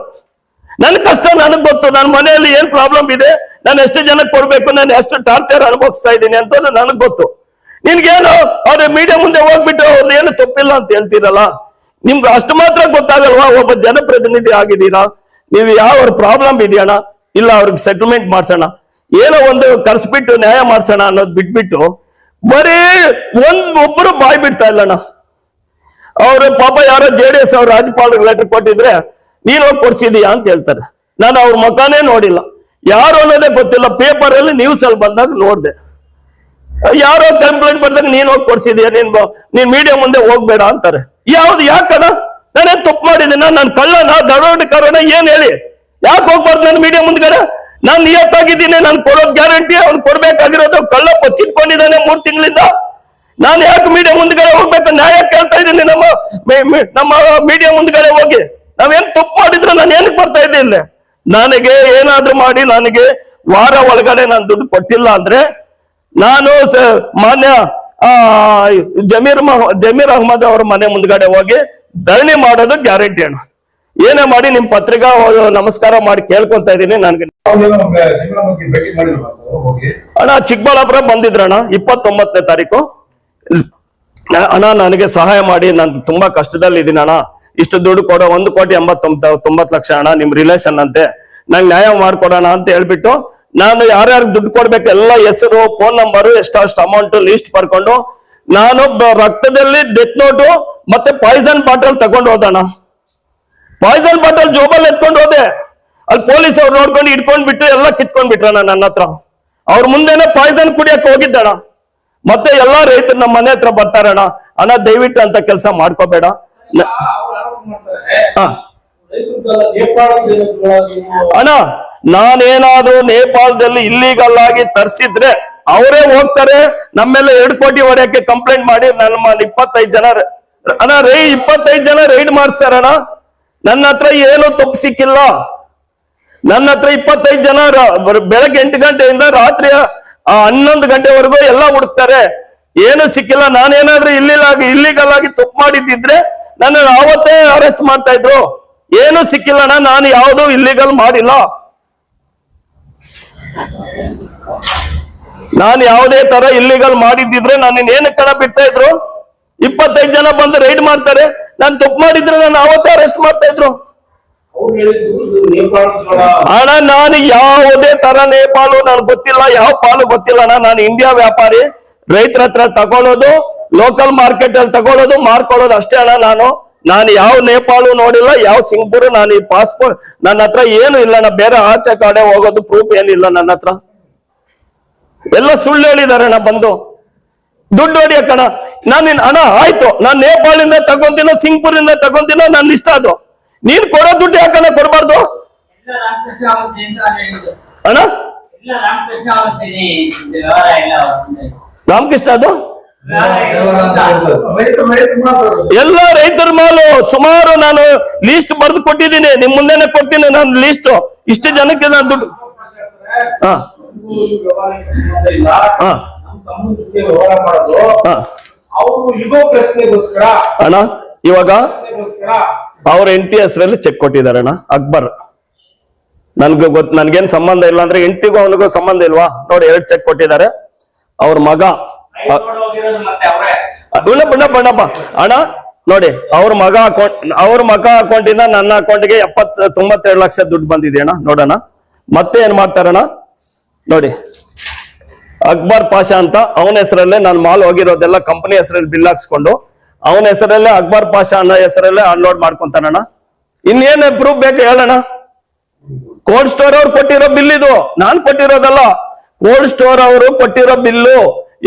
ನನ್ ಕಷ್ಟ ನನಗ್ ಗೊತ್ತು ನನ್ನ ಮನೆಯಲ್ಲಿ ಏನ್ ಪ್ರಾಬ್ಲಮ್ ಇದೆ, ನಾನು ಎಷ್ಟು ಜನಕ್ಕೆ ಕೊಡ್ಬೇಕು, ನಾನು ಎಷ್ಟು ಟಾರ್ಚರ್ ಅನುಭವಿಸ್ತಾ ಇದ್ದೀನಿ ಅಂತ ನನಗ್ ಗೊತ್ತು. ನಿನ್ಗೇನು, ಅವ್ರ ಮೀಡಿಯಾ ಮುಂದೆ ಹೋಗ್ಬಿಟ್ಟು ಅವ್ರದ್ದು ಏನು ತಪ್ಪಿಲ್ಲ ಅಂತ ಹೇಳ್ತೀರಲ್ಲ? ನಿಮ್ಗೆ ಅಷ್ಟು ಮಾತ್ರ ಗೊತ್ತಾಗಲ್ವಾ, ಒಬ್ಬ ಜನಪ್ರತಿನಿಧಿ ಆಗಿದ್ದೀರಾ? ನೀವು ಯಾವ ಪ್ರಾಬ್ಲಮ್ ಇದೆಯಣ್ಣ? ಇಲ್ಲ, ಅವ್ರಿಗೆ ಸೆಟಲ್ಮೆಂಟ್ ಮಾಡ್ಸೋಣ. ಏನೋ ಒಂದು ಕರ್ಸ್ಬಿಟ್ಟು ನ್ಯಾಯ ಮಾಡ್ಸೋಣ ಅನ್ನೋದು ಬಿಟ್ಬಿಟ್ಟು, ಬರೀ ಒಂದ್ ಒಬ್ಬರು ಬಾಯ್ ಬಿಡ್ತಾ ಇಲ್ಲಣ್ಣ. ಅವ್ರು ಪಾಪ ಯಾರೋ ಜೆ ಡಿ ಎಸ್ ಅವ್ರ ರಾಜ್ಯಪಾಲರಿಗೆ ಲೆಟರ್ ಕೊಟ್ಟಿದ್ರೆ, ನೀನ್ ಹೋಗಿ ಕೊಡ್ಸಿದೀಯಾ? ಅಂತ ಹೇಳ್ತಾರೆ. ನಾನು ಅವ್ರ ಮುಖಾನೇ ನೋಡಿಲ್ಲ. ಯಾರು ಅನ್ನೋದೇ ಗೊತ್ತಿಲ್ಲ. ಪೇಪರ್ ಅಲ್ಲಿ ನ್ಯೂಸ್ ಅಲ್ಲಿ ಬಂದಾಗ ನೋಡ್ದೆ. ಯಾರೋ ಕಂಪ್ಲೇಂಟ್ ಬರ್ದಾಗ, ನೀನ್ ಹೋಗಿ ಕೊಡ್ಸಿದೀಯ? ನೀನ್ ನೀನ್ ಮೀಡಿಯಾ ಮುಂದೆ ಹೋಗ್ಬೇಡ ಅಂತಾರೆ. ಯಾವ್ದು ಯಾಕಣ ನಾನೇನ್ ತಪ್ಪು ಮಾಡಿದ್ದೀನ? ನಾನು ಕಳ್ಳನ ದರೋಡೆಕಾರನ ಏನ್ ಹೇಳಿ? ಯಾಕೆ ಹೋಗ್ಬಾರ್ದು ನಾನು ಮೀಡಿಯಾ ಮುಂದ್ಗಡೆ? ನಾನು ನಿಯತ್ತಾಗಿದ್ದೀನಿ, ನಾನು ಕೊಡೋದ್ ಗ್ಯಾರಂಟಿ ಅವ್ನು ಕೊಡ್ಬೇಕಾಗಿರೋದು ಕಳ್ಳ ಕೊಚ್ಚಿಟ್ಕೊಂಡಿದ್ದಾನೆ ಮೂರ್ ತಿಂಗಳಿಂದ. ನಾನು ಯಾಕೆ ಮೀಡಿಯಾ ಮುಂದ್ಗಡೆ ಹೋಗ್ಬೇಕು? ನ್ಯಾಯ ಕೇಳ್ತಾ ನಮ್ಮ ಮೀಡಿಯಾ ಮುಂದ್ಗಡೆ ಹೋಗಿ ನಾವೇನ್ ತಪ್ಪು ಮಾಡಿದ್ರೆ ನಾನು ಏನಕ್ಕೆ ಬರ್ತಾ ಇದ್ದೆ ಇಲ್ಲಿ? ನನಗೆ ಏನಾದ್ರೂ ಮಾಡಿ ನನಗೆ ವಾರ ಒಳಗಡೆ ನಾನು ದುಡ್ಡು ಕೊಟ್ಟಿಲ್ಲ ಅಂದ್ರೆ ನಾನು ಮಾನ್ಯ ಆ, ಜಮೀರ್ ಜಮೀರ್ ಅಹಮದ್ ಅವ್ರ ಮನೆ ಮುಂದ್ಗಡೆ ಹೋಗಿ ಧರಣಿ ಮಾಡೋದು ಗ್ಯಾರಂಟಿ ಅಣ್ಣ. ಏನೇ ಮಾಡಿ ನಿಮ್ ಪತ್ರಿಕಾ ನಮಸ್ಕಾರ ಮಾಡಿ ಕೇಳ್ಕೊಂತ ಇದೀನಿ ನನ್ಗೆ. ಅಣ್ಣ ಚಿಕ್ಕಬಳ್ಳಾಪುರ ಬಂದಿದ್ರಣ್ಣ ಇಪ್ಪತ್ತೊಂಬತ್ತನೇ ತಾರೀಕು. ಅಣ್ಣ, ನನಗೆ ಸಹಾಯ ಮಾಡಿ. ನಾನು ತುಂಬಾ ಕಷ್ಟದಲ್ಲಿ ಇದ್ದೀನಿ ಅಣ್ಣ. ಇಷ್ಟು ದುಡ್ಡು ಕೊಡೋ ಒಂದು ಕೋಟಿ ಎಂಬತ್ತೊಂಬ ತೊಂಬತ್ತು ಲಕ್ಷ ಅಣ್ಣ, ನಿಮ್ ರಿಲೇಷನ್ ಅಂತೆ ನಂಗೆ ನ್ಯಾಯ ಮಾಡ್ಕೊಡೋಣ ಅಂತ ಹೇಳ್ಬಿಟ್ಟು ನಾನು ಯಾರ್ಯಾರು ದುಡ್ಡು ಕೊಡ್ಬೇಕು, ಎಲ್ಲ ಹೆಸರು ಫೋನ್ ನಂಬರ್ ಎಷ್ಟಷ್ಟು ಅಮೌಂಟ್ ಲಿಸ್ಟ್ ಬರ್ಕೊಂಡು ನಾನು ರಕ್ತದಲ್ಲಿ ಡೆತ್ ನೋಟು ಮತ್ತೆ ಪಾಯ್ಸನ್ ಬಾಟಲ್ ತಗೊಂಡು ಹೋದಣ್ಣ ಪಾಯ್ಸನ್ ಬಾಟಲ್ ಜೋಬಲ್ಲಿ ಎತ್ಕೊಂಡು ಹೋದೆ. ಅಲ್ಲಿ ಪೊಲೀಸ್ ಅವ್ರು ನೋಡ್ಕೊಂಡು ಇಟ್ಕೊಂಡ್ ಬಿಟ್ಟು ಎಲ್ಲ ಕಿತ್ಕೊಂಡ್ ಬಿಟ್ರಣ್ಣ ನನ್ನ ಹತ್ರ ಅವ್ರ ಮುಂದೆನೆ ಪಾಯ್ಸನ್ ಕುಡಿಯಕ್ಕೆ ಹೋಗಿದ್ದಣ ಮತ್ತೆ ಎಲ್ಲಾ ರೈತರು ನಮ್ಮ ಮನೆ ಹತ್ರ ಬರ್ತಾರಣ್ಣ. ಅಣ್ಣ, ದಯವಿಟ್ಟು ಅಂತ ಕೆಲಸ ಮಾಡ್ಕೋಬೇಡ. ಅಣ್ಣ, ನಾನೇನಾದ್ರೂ ನೇಪಾಳದಲ್ಲಿ ಇಲ್ಲಿಗಲ್ ಆಗಿ ತರಿಸಿದ್ರೆ ಅವರೇ ಹೋಗ್ತಾರೆ, ನಮ್ಮೆಲ್ಲ ಎರಡು ಕೋಟಿ ಹೊಡೆಯಕ್ಕೆ ಕಂಪ್ಲೇಂಟ್ ಮಾಡಿ ನಮ್ಮ ಇಪ್ಪತ್ತೈದು ಜನ ಅಣ್ಣ, ರೈ, ಇಪ್ಪತ್ತೈದು ಜನ ರೈಡ್ ಮಾಡಿಸ್ತಾರಣ್ಣ. ನನ್ನ ಹತ್ರ ಏನು ತಪ್ಪು ಸಿಕ್ಕಿಲ್ಲ. ನನ್ನ ಹತ್ರ ಇಪ್ಪತ್ತೈದು ಜನ ಬೆಳಗ್ಗೆ ಎಂಟು ಗಂಟೆಯಿಂದ ರಾತ್ರಿ ಆ ಹನ್ನೊಂದು ಗಂಟೆವರೆಗೂ ಎಲ್ಲ ಹುಡುಕ್ತಾರೆ. ಏನು ಸಿಕ್ಕಿಲ್ಲ, ನಾನೇನಾದ್ರೂ ಇಲ್ಲಿ ಇಲ್ಲಿಗಲ್ ಆಗಿ ತಪ್ಪು ಮಾಡಿದ್ದಿದ್ರೆ ನನ್ನ ಆವತ್ತೇ ಅರೆಸ್ಟ್ ಮಾಡ್ತಾ ಇದ್ರು. ಏನು ಸಿಕ್ಕಿಲ್ಲಣ್ಣ ನಾನು ಯಾವುದು ಇಲ್ಲಿಗಲ್ ಮಾಡಿಲ್ಲ. ನಾನು ಯಾವುದೇ ತರ ಇಲ್ಲಿಗಲ್ ಮಾಡಿದ್ದಿದ್ರೆ ನಾನು ಏನು ಕಣ ಬಿಡ್ತಾ ಇದ್ರು? ಇಪ್ಪತ್ತೈದು ಜನ ಬಂದು ರೈಡ್ ಮಾಡ್ತಾರೆ. ನಾನು ತಪ್ಪು ಮಾಡಿದ್ರೆ ನಾನು ಅವತ್ತೇ ಅರೆಸ್ಟ್ ಮಾಡ್ತಾ ಇದ್ರು. ಅಣ್ಣ ನಾನು ಯಾವುದೇ ತರ ನೇಪಾಳು ನಾನು ಗೊತ್ತಿಲ್ಲ, ಯಾವ ಪಾಲು ಗೊತ್ತಿಲ್ಲ ಅಣ್ಣ. ನಾನು ಇಂಡಿಯಾ ವ್ಯಾಪಾರಿ, ರೈತರ ಹತ್ರ ತಗೊಳ್ಳೋದು ಲೋಕಲ್ ಮಾರ್ಕೆಟ್ ಅಲ್ಲಿ ತಗೊಳ್ಳೋದು ಮಾರ್ಕೊಳ್ಳೋದು ಅಷ್ಟೇ ಅಣ್ಣ ನಾನು. ನಾನು ಯಾವ ನೇಪಾಳು ನೋಡಿಲ್ಲ, ಯಾವ ಸಿಂಗ್ಪುರ್, ನಾನು ಈ ಪಾಸ್ಪೋರ್ಟ್ ನನ್ನ ಹತ್ರ ಏನು ಇಲ್ಲ ಅಣ್ಣ. ಬೇರೆ ಆಚೆ ಕಡೆ ಹೋಗೋದು ಪ್ರೂಫ್ ಏನಿಲ್ಲ ನನ್ನ ಹತ್ರ. ಎಲ್ಲ ಸುಳ್ಳು ಹೇಳಿದಾರೆ ಅಣ್ಣ ಬಂದು. ದುಡ್ಡು ಹೊಡಿಯಕ್ಕಣ ನಾನು ಅಣ್ಣ, ಆಯ್ತು. ನಾನು ನೇಪಾಳಿಂದ ತಗೊಂತೀನೋ, ಸಿಂಗಪುರಿಂದ ತಗೊಂತೀನೋ ನನ್ನ ಇಷ್ಟ ಅದು. ನೀನ್ ಕೊಡೋ ದುಡ್ಡು ಯಾಕಣ್ಣ ಕೊಡಬಾರ್ದು? ಅಣ್ಣ? ಎಲ್ಲ ರಾಮಕೃಷ್ಣ ಅದು? ಎಲ್ಲ ರೈತರ ಮಾಲು ಸುಮಾರು ನಾನು ಲೀಸ್ಟ್ ಬರೆದು ಕೊಟ್ಟಿದ್ದೀನಿ. ನಿಮ್ ಮುಂದೆನೆ ಕೊಡ್ತೀನಿ ನಾನು ಲೀಸ್ಟ್ ಇಷ್ಟು ಜನಕ್ಕೆ ನಾನು ದುಡ್ಡು ಹಾ. ಅಣ್ಣ ಇವಾಗ? ಅವ್ರ ಹೆಂಡತಿ ಹೆಸರಲ್ಲಿ ಚೆಕ್ ಕೊಟ್ಟಿದ್ದಾರೆ ಅಣ್ಣ, ಅಕ್ಬರ್. ನನ್ಗೆ ಗೊತ್ ನನ್ಗೇನ್ ಸಂಬಂಧ ಇಲ್ಲ ಅಂದ್ರೆ ಹೆಂಡತಿಗೂ ಅವನಿಗೂ ಸಂಬಂಧ ಇಲ್ವಾ? ನೋಡಿ, ಎರಡು ಚೆಕ್ ಕೊಟ್ಟಿದ್ದಾರೆ. ಅವ್ರ ಮಗ ಬಣ್ಣಪ್ಪ ಅಣ್ಣ, ನೋಡಿ, ಅವ್ರ ಮಗ ಅಕೌಂಟ್ ಅವ್ರ ಮಗ ಅಕೌಂಟ್ ಇಂದ ನನ್ನ ಅಕೌಂಟ್ಗೆ ಎಪ್ಪತ್ ತೊಂಬತ್ತೆರಡು ಲಕ್ಷ ದುಡ್ಡು ಬಂದಿದೆ ಅಣ್ಣ ನೋಡೋಣ ಮತ್ತೆ ಏನ್ ಮಾಡ್ತಾರಣ್ಣ ನೋಡಿ, ಅಕ್ಬರ್ ಪಾಷಾ ಅಂತ ಅವನ ಹೆಸರಲ್ಲೇ ನಾನು ಮಾಲ್ ಹೋಗಿರೋದೆಲ್ಲ ಕಂಪನಿ ಹೆಸರಲ್ಲಿ ಬಿಲ್ ಹಾಕ್ಸ್ಕೊಂಡು ಅವನ ಹೆಸರಲ್ಲೇ ಅಕ್ಬರ್ ಪಾಷಾ ಅನ್ನೋ ಹೆಸರಲ್ಲೇ ಅನ್ಲೋಡ್ ಮಾಡ್ಕೊಂತಾನಣ್ಣ ಇನ್ನೇನ್ ಪ್ರೂಫ್ ಬೇಕು ಹೇಳೋಣ ಕೋಲ್ಡ್ ಸ್ಟೋರ್ ಅವ್ರು ಕೊಟ್ಟಿರೋ ಬಿಲ್ ಇದು. ನಾನ್ ಕೊಟ್ಟಿರೋದಲ್ಲ. ಕೋಲ್ಡ್ ಸ್ಟೋರ್ ಅವರು ಕೊಟ್ಟಿರೋ ಬಿಲ್ಲು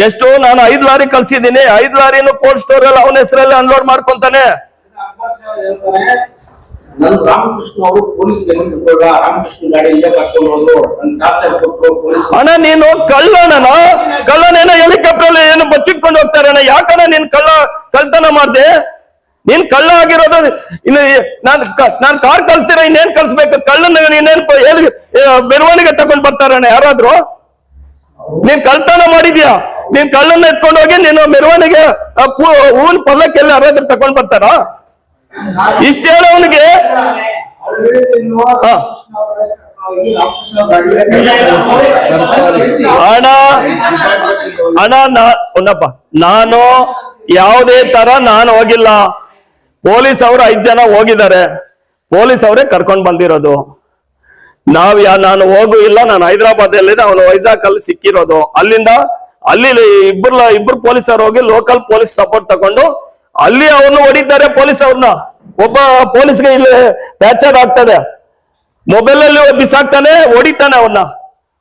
ಎಷ್ಟು ನಾನು ಐದ್ ಲಾರಿ ಕಳ್ಸಿದ್ದೀನಿ. ಐದ್ ಲಾರಿನೂ ಕೋಲ್ಡ್ ಸ್ಟೋರ್ ಅಲ್ಲಿ ಅವನ ಹೆಸರಲ್ಲಿ ಅನ್ಲೋಡ್ ಮಾಡ್ಕೊಂತಾನೆ. ಅಕ್ಬರ್ ಸಾಹೇಬ್ ಹೇಳ್ತಾರೆ ನನ್ ರಾಮಕೃಷ್ಣ ಅವರು ಪೊಲೀಸ್ ಗಮನಿಸಿಕೊಳ್ಳ ರಾಮಕೃಷ್ಣ ಗಾಡಿ ಇಲ್ಲೇ ಕರ್ಕೊಂಡು ಹೋದ್ರು ನನ್ ಟಾರ್ಚರ್ ಕೊಟ್ಟರು ಪೊಲೀಸ್ ಅಣ್ಣ ನೀನು ಕಳ್ಳಣ್ಣ ಕಳ್ಳನೇನ ಹೆಲಿಕಾಪ್ಟರ್ ಅಲ್ಲಿ ಏನು ಬಚ್ಚಿಟ್ಕೊಂಡು ಹೋಗ್ತಾರೆ ಅಣ್ಣ ಯಾಕಣ್ಣ ನೀನ್ ಕಳ್ಳ ಕಳ್ತನ ಮಾಡ್ದೆ? ನೀನ್ ಕಳ್ಳ ಆಗಿರೋದು ಇನ್ನು ನಾನ್ ನಾನ್ ಕಾರ್ ಕಳ್ಸ್ತೀರ ಇನ್ನೇನ್ ಕಳ್ಸ್ಬೇಕು? ಕಳ್ಳನ ಇನ್ನೇನ್ ಮೆರವಣಿಗೆ ತಗೊಂಡ್ ಬರ್ತಾರಣ್ಣ ಯಾರಾದ್ರು? ನೀನ್ ಕಳ್ತನ ಮಾಡಿದ್ಯಾ? ನೀನ್ ಕಳ್ಳನ್ನ ಎತ್ಕೊಂಡು ಹೋಗಿ ನೀನು ಮೆರವಣಿಗೆ ಹೂವಿನ ಪಲ್ಲಕ್ಕೆಲ್ಲ ಯಾರಾದ್ರೂ ತಗೊಂಡ್ ಬರ್ತಾರ? ಇಷ್ಟ ಹೇಳೋವನಿಗೆ ಹಣ ಹಣ ಉನ್ನಪ್ಪ ನಾನು ಯಾವುದೇ ತರ ನಾನು ಹೋಗಿಲ್ಲ. ಪೊಲೀಸ್ ಅವರು ಐದ್ ಜನ ಹೋಗಿದ್ದಾರೆ. ಪೊಲೀಸ್ ಅವರೇ ಕರ್ಕೊಂಡ್ ಬಂದಿರೋದು. ನಾವ್ ನಾನು ಹೋಗು, ಇಲ್ಲ, ನಾನು ಹೈದರಾಬಾದ್ ಅಲ್ಲಿ ಅವನು ವೈಜಾಗ್ ಅಲ್ಲಿ ಸಿಕ್ಕಿರೋದು. ಅಲ್ಲಿಂದ ಅಲ್ಲಿ ಇಬ್ಬರು ಇಬ್ರು ಪೊಲೀಸರು ಹೋಗಿ ಲೋಕಲ್ ಪೊಲೀಸ್ ಸಪೋರ್ಟ್ ತಗೊಂಡು ಅಲ್ಲಿ ಅವನು ಹೊಡಿತಾರೆ, ಪೊಲೀಸ್ ಅವ್ರನ್ನ. ಒಬ್ಬ ಪೊಲೀಸ್ಗೆ ಇಲ್ಲಿ ಪ್ಯಾಚರ್ ಆಗ್ತದೆ. ಮೊಬೈಲ್ ಅಲ್ಲಿ ಬಿಸಾಕ್ತಾನೆ, ಹೊಡಿತಾನೆ ಅವನ್ನ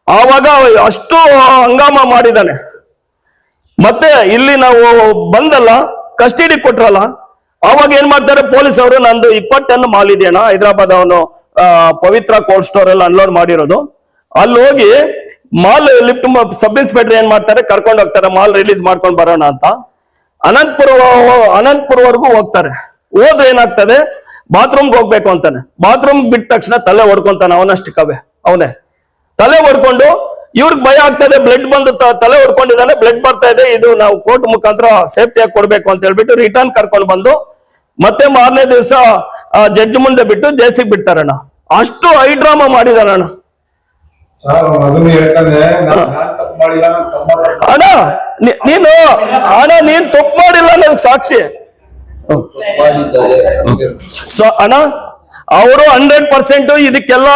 ಆವಾಗ ಅಷ್ಟು ಹಂಗಾಮ ಮಾಡಿದಾನೆ. ಮತ್ತೆ ಇಲ್ಲಿ ನಾವು ಬಂದಲ್ಲ ಕಸ್ಟಡಿ ಕೊಟ್ರಲ್ಲ ಅವಾಗ ಏನ್ ಮಾಡ್ತಾರೆ ಪೊಲೀಸ್ ಅವರು, ನಂದು ಇಪ್ಪತ್ತು ಮಾಲ್ ಇದೆಯಣ್ಣ ಹೈದರಾಬಾದ್ ಅವನು ಪವಿತ್ರ ಕೋಲ್ಡ್ ಸ್ಟೋರ್ ಎಲ್ಲ ಅನ್ಲೋಡ್ ಮಾಡಿರೋದು. ಅಲ್ಲಿ ಹೋಗಿ ಮಾಲ್ ಲಿಫ್ಟ್ ಸಬ್ ಇನ್ಸ್ಪೆಕ್ಟರ್ ಏನ್ ಮಾಡ್ತಾರೆ, ಕರ್ಕೊಂಡು ಹೋಗ್ತಾರೆ, ಮಾಲ್ ರಿಲೀಸ್ ಮಾಡ್ಕೊಂಡು ಬರೋಣ ಅಂತ. ಅನಂತಪುರ ಅನಂತಪುರವರೆಗೂ ಹೋಗ್ತಾರೆ. ಹೋದ್ರೆ ಏನಾಗ್ತದೆ? ಬಾತ್ರೂಮ್ಗೆ ಹೋಗ್ಬೇಕು ಅಂತಾನೆ. ಬಾತ್ರೂಮ್ ಬಿಟ್ಟ ತಕ್ಷಣ ತಲೆ ಹೊಡ್ಕೊಂತಾನೆ ಅವನಷ್ಟಕ್ಕವೆ ಅವನೇ. ತಲೆ ಹೊಡ್ಕೊಂಡು ಇವ್ರಿಗೆ ಭಯ ಆಗ್ತದೆ ಬ್ಲಡ್ ಬಂದು ತಲೆ ಹೊಡ್ಕೊಂಡಿದ್ದಾನೆ ಬ್ಲಡ್ ಬರ್ತಾ ಇದೆ, ಇದು ನಾವು ಕೋರ್ಟ್ ಮುಖಾಂತರ ಸೇಫ್ಟಿಯಾಗಿ ಕೊಡ್ಬೇಕು ಅಂತ ಹೇಳ್ಬಿಟ್ಟು ರಿಟರ್ನ್ ಕರ್ಕೊಂಡು ಬಂದು ಮತ್ತೆ ಮಾರನೇ ದಿವಸ ಜಡ್ಜ್ ಮುಂದೆ ಬಿಟ್ಟು ಜೇಸಿಗೆ ಬಿಡ್ತಾರಣ್ಣ. ಅಷ್ಟು ಐ ಡ್ರಾಮಾ ಮಾಡಿದಾರಣ್ಣ. ಅಣ್ಣ ನೀನು ಅಣ್ಣ ನೀನ್ ತಪ್ಪು ಮಾಡಿಲ್ಲ ನನ್ ಸಾಕ್ಷಿ. ಸೊ ಅಣ್ಣ ಅವರು ಹಂಡ್ರೆಡ್ ಪರ್ಸೆಂಟ್ ಇದಕ್ಕೆಲ್ಲ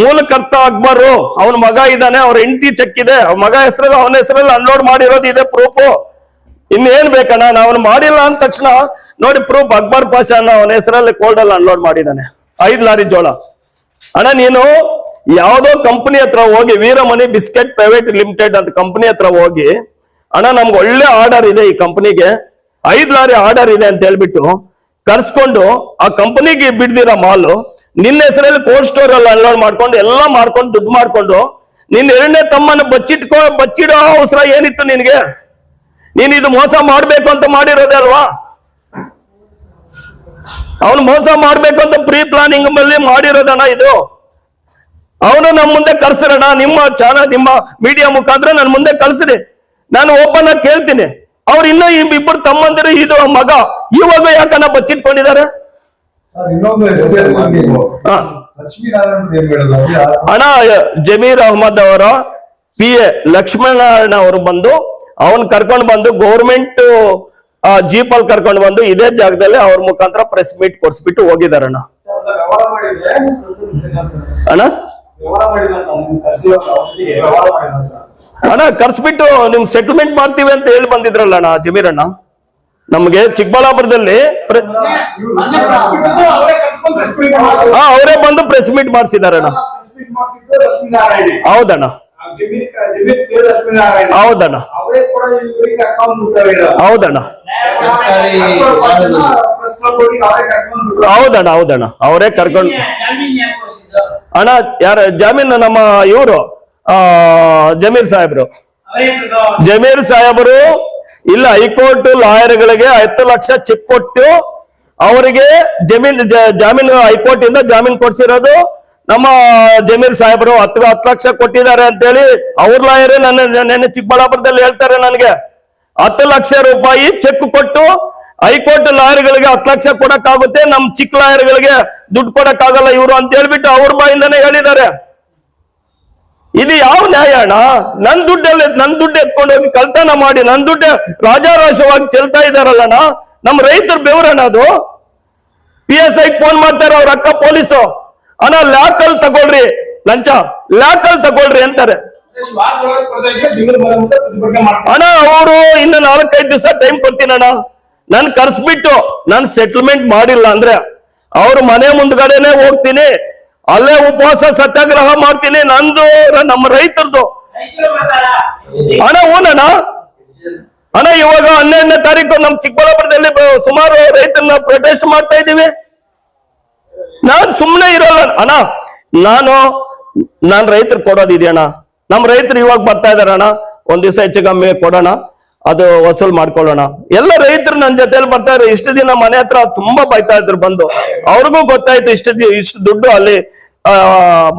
ಮೂಲಕರ್ತ ಅಕ್ಬರು ಅವನ ಮಗ ಇದ್ದಾನೆ ಅವ್ರ ಹೆಂಡತಿ ಚೆಕ್ ಇದೆ. ಅವ್ರ ಮಗ ಹೆಸರಲ್ಲಿ ಅವನ ಹೆಸರಲ್ಲಿ ಅನ್ಲೋಡ್ ಮಾಡಿರೋದು ಇದೆ ಪ್ರೂಫ್ ಇನ್ನೇನ್ ಬೇಕಣ್ಣ? ನಾವ್ ಅವ್ನು ಮಾಡಿಲ್ಲ ಅಂದ ತಕ್ಷಣ ನೋಡಿ ಪ್ರೂಫ್ ಅಕ್ಬರ್ ಪಾಷಾ ಅವನ ಹೆಸರಲ್ಲಿ ಕೋಲ್ಡ್ ಅಲ್ಲಿ ಅನ್ಲೋಡ್ ಮಾಡಿದ್ದಾನೆ. ಐದ್ ಲಾರಿ ಜೋಳ. ಅಣ್ಣ ನೀನು ಯಾವ್ದೋ ಕಂಪನಿ ಹತ್ರ ಹೋಗಿ ವೀರಮಣಿ ಬಿಸ್ಕೆಟ್ ಪ್ರೈವೇಟ್ ಲಿಮಿಟೆಡ್ ಅಂತ ಕಂಪನಿ ಹತ್ರ ಹೋಗಿ, ಅಣ್ಣ, ನಮ್ಗೆ ಒಳ್ಳೆ ಆರ್ಡರ್ ಇದೆ ಈ ಕಂಪನಿಗೆ ಐದ್ ಲಾರಿ ಆರ್ಡರ್ ಇದೆ ಅಂತ ಹೇಳ್ಬಿಟ್ಟು ಕರ್ಸ್ಕೊಂಡು ಆ ಕಂಪನಿಗೆ ಬಿಡ್ದಿರೋ ಮಾಲು ನಿನ್ನ ಹೆಸರಲ್ಲಿ ಕೋಲ್ಡ್ ಸ್ಟೋರ್ ಅಲ್ಲಿ ಅನ್ಲೋಡ್ ಮಾಡ್ಕೊಂಡು ಎಲ್ಲ ಮಾಡ್ಕೊಂಡು ದುಡ್ಡು ಮಾಡ್ಕೊಂಡು ನಿನ್ನ ಎರಡನೇ ತಮ್ಮನ ಬಚ್ಚಿಟ್ಕೋ, ಬಚ್ಚಿಡೋ ಅವಸರ ಏನಿತ್ತು ನಿನಗೆ? ನೀನ್ ಇದು ಮೋಸ ಮಾಡ್ಬೇಕು ಅಂತ ಮಾಡಿರೋದೇ ಅಲ್ವಾ? ಅವನು ಮೋಸ ಮಾಡ್ಬೇಕು ಅಂತ ಪ್ರೀ ಪ್ಲಾನಿಂಗ್ ಮಾಡಿರೋದಣ್ಣ ಇದು. ಅವನು ನಮ್ಮ ಮುಂದೆ ಕಳ್ಸಿರಣ್ಣ ನಿಮ್ಮ ಚಾನಲ್ ನಿಮ್ಮ ಮೀಡಿಯಾ ಮುಖಾಂತರ ನನ್ನ ಮುಂದೆ ಕಳ್ಸಿರಿ ನಾನು ಒಬ್ಬನ ಕೇಳ್ತೀನಿ. ಅವ್ರು ಇನ್ನೂ ಇಬ್ಬರು ತಮ್ಮಂದಿರು ಇದು ಮಗ. ಇವಾಗ ಯಾಕನ್ನ ಬಚ್ಚಿಟ್ಕೊಂಡಿದ್ದಾರೆ? ಅಣ್ಣ ಜಮೀರ್ ಅಹಮದ್ ಅವರ ಪಿ ಎ ಲಕ್ಷ್ಮೀನಾರಾಯಣ ಅವರು ಬಂದು ಅವನ್ ಕರ್ಕೊಂಡು ಬಂದು ಗೌರ್ಮೆಂಟ್ ಜೀಪ್ ಅಲ್ಲಿ ಕರ್ಕೊಂಡು ಬಂದು ಇದೇ ಜಾಗದಲ್ಲಿ ಅವ್ರ ಮುಖಾಂತರ ಪ್ರೆಸ್ ಮೀಟ್ ಕೊಡ್ಸ್ಬಿಟ್ಟು ಹೋಗಿದಾರಣ್ಣ. ಅಣ್ಣ? ಅಣ್ಣ ಕರ್ಸ್ಬಿಟ್ಟು ನಿಮ್ ಸೆಟಲ್ಮೆಂಟ್ ಮಾಡ್ತೀವಿ ಅಂತ ಹೇಳಿ ಬಂದಿದ್ರಲ್ಲ ಅಣ್ಣ ಜಮೀರಣ್ಣ ನಮ್ಗೆ ಚಿಕ್ಕಬಳ್ಳಾಪುರದಲ್ಲಿ. ಹಾ ಅವರೇ ಬಂದು ಪ್ರೆಸ್ ಮೀಟ್ ಮಾಡಿಸಿದಾರಣ್ಣ ಹೌದಣ್ಣ. ಹೌದಣ್ಣ. ಅವರೇ ಕೂಡ ಇವ್ರಿಗೆ ಅಕೌಂಟ್ ಬಿಟ್ಟವ್ರೆ ಹೌದಣ್ಣ. ಪ್ರೆಸ್ ಕ್ಲಬ್ ಹೋಗಿ ಅವರೇ ಕರ್ಕೊಂಡು ಹೌದಣ್ಣ ಹೌದಣ್ಣ. ಅವರೇ ಕರ್ಕೊಂಡು ಅಣ್ಣ, ಯಾರ, ಜಮೀನ್ ನಮ್ಮ ಇವರು, ಆ, ಜಮೀರ್ ಸಾಹೇಬ್ರು. ಜಮೀರ್ ಸಾಹೇಬರು, ಇಲ್ಲ ಹೈಕೋರ್ಟ್ ಲಾಯರ್ಗಳಿಗೆ ಹತ್ತು ಲಕ್ಷ ಚೆಕ್ ಕೊಟ್ಟು ಅವರಿಗೆ ಜಮೀನ್ ಜಾಮೀನು ಹೈಕೋರ್ಟ್ ಇಂದ ಜಾಮೀನ್ ಕೊಡ್ಸಿರೋದು ನಮ್ಮ ಜಮೀರ್ ಸಾಹೇಬರು. ಹತ್ತು ಹತ್ತು ಲಕ್ಷ ಕೊಟ್ಟಿದ್ದಾರೆ ಅಂತೇಳಿ ಅವ್ರ ಲಾಯರ್ ನನ್ನ, ನೆನ್ನೆ ಚಿಕ್ಕಬಳ್ಳಾಪುರದಲ್ಲಿ ಹೇಳ್ತಾರೆ ನನಗೆ. ಹತ್ತು ಲಕ್ಷ ರೂಪಾಯಿ ಚೆಕ್ ಕೊಟ್ಟು ಹೈಕೋರ್ಟ್ ಲಾಯರ್ಗಳಿಗೆ ಹತ್ತು ಲಕ್ಷ ಕೊಡಕ್ಕಾಗುತ್ತೆ, ನಮ್ ಚಿಕ್ಕ ಲಾಯರ್ಗಳಿಗೆ ದುಡ್ಡು ಕೊಡಕ್ಕಾಗಲ್ಲ ಇವರು ಅಂತ ಹೇಳ್ಬಿಟ್ಟು ಅವ್ರ ಬಾಯಿಂದಾನೆ ಹೇಳಿದ್ದಾರೆ. ಇದು ಯಾವ ನ್ಯಾಯ ಅಣ್ಣ? ನನ್ ದುಡ್ಡಲ್ಲಿ, ನನ್ ದುಡ್ಡು ಎತ್ಕೊಂಡು ಹೋಗಿ ಕಲ್ತನ ಮಾಡಿ, ನನ್ ದುಡ್ಡು ರಾಜಾರಾಶವಾಗಿ ಚೆಲ್ತಾ ಇದಾರಲ್ಲಣ ನಮ್ ರೈತರು ಬೆವರಣ ಅದು. ಪಿ ಎಸ್ ಐ ಫೋನ್ ಮಾಡ್ತಾರೆ ಅವ್ರ ಅಕ್ಕ ಪೊಲೀಸು. ಅಣ್ಣ ಲ್ಯಾಕಲ್ ತಗೊಳ್ರಿ. ಲಂಚ ಲ್ಯಾಕಲ್ ತಗೊಳ್ರಿ ಅಂತಾರೆ. ಅಣ್ಣ, ಅವರು ಇನ್ನು ನಾಲ್ಕೈದು ದಿವಸ ಟೈಮ್ ಕೊಡ್ತೀನಿ ಅಣ್ಣ. ನಾನ್ ಕರ್ಸ್ಬಿಟ್ಟು ನಾನು ಸೆಟಲ್ಮೆಂಟ್ ಮಾಡಿಲ್ಲ ಅಂದ್ರೆ ಅವ್ರ ಮನೆ ಮುಂದ್ಗಡೆನೆ ಹೋಗ್ತೀನಿ. ಅಲ್ಲೇ ಉಪವಾಸ, ಸತ್ಯಾಗ್ರಹ ಮಾಡ್ತೀನಿ. ನಂದು, ನಮ್ಮ ರೈತರದು. ಹಣ ಹೂನಣ್ಣ ಅಣ್ಣ, ಇವಾಗ ಹನ್ನೆರಡನೇ ತಾರೀಕು ನಮ್ ಚಿಕ್ಕಬಳ್ಳಾಪುರದಲ್ಲಿ ಸುಮಾರು ರೈತರನ್ನ ಪ್ರೊಟೆಸ್ಟ್ ಮಾಡ್ತಾ ಇದೀವಿ ನಾನ್ ಸುಮ್ನೆ ಇರಲ್ಲ. ಅಣ್ಣ, ನಾನು, ನಾನ್ ರೈತರು ಕೊಡೋದಿದೆಯಣ್ಣ ನಮ್ ರೈತರು ಇವಾಗ ಬರ್ತಾ ಇದಾರಣ್ಣ ಒಂದ್ ದಿವಸ ಹೆಚ್ಚು ಕಮ್ಮಿ ಕೊಡೋಣ. ಅದು ವಸೂಲ್ ಮಾಡ್ಕೊಳ್ಳೋಣ. ಎಲ್ಲ ರೈತರು ನನ್ನ ಜೊತೆಲಿ ಬರ್ತಾ ಇದ್ರು ಇಷ್ಟು ದಿನ ಮನೆ ಹತ್ರ ತುಂಬಾ ಬೈತಾ ಇದ್ರು ಬಂದು. ಅವ್ರಿಗೂ ಗೊತ್ತಾಯ್ತು ಇಷ್ಟು ಇಷ್ಟು ದುಡ್ಡು ಅಲ್ಲಿ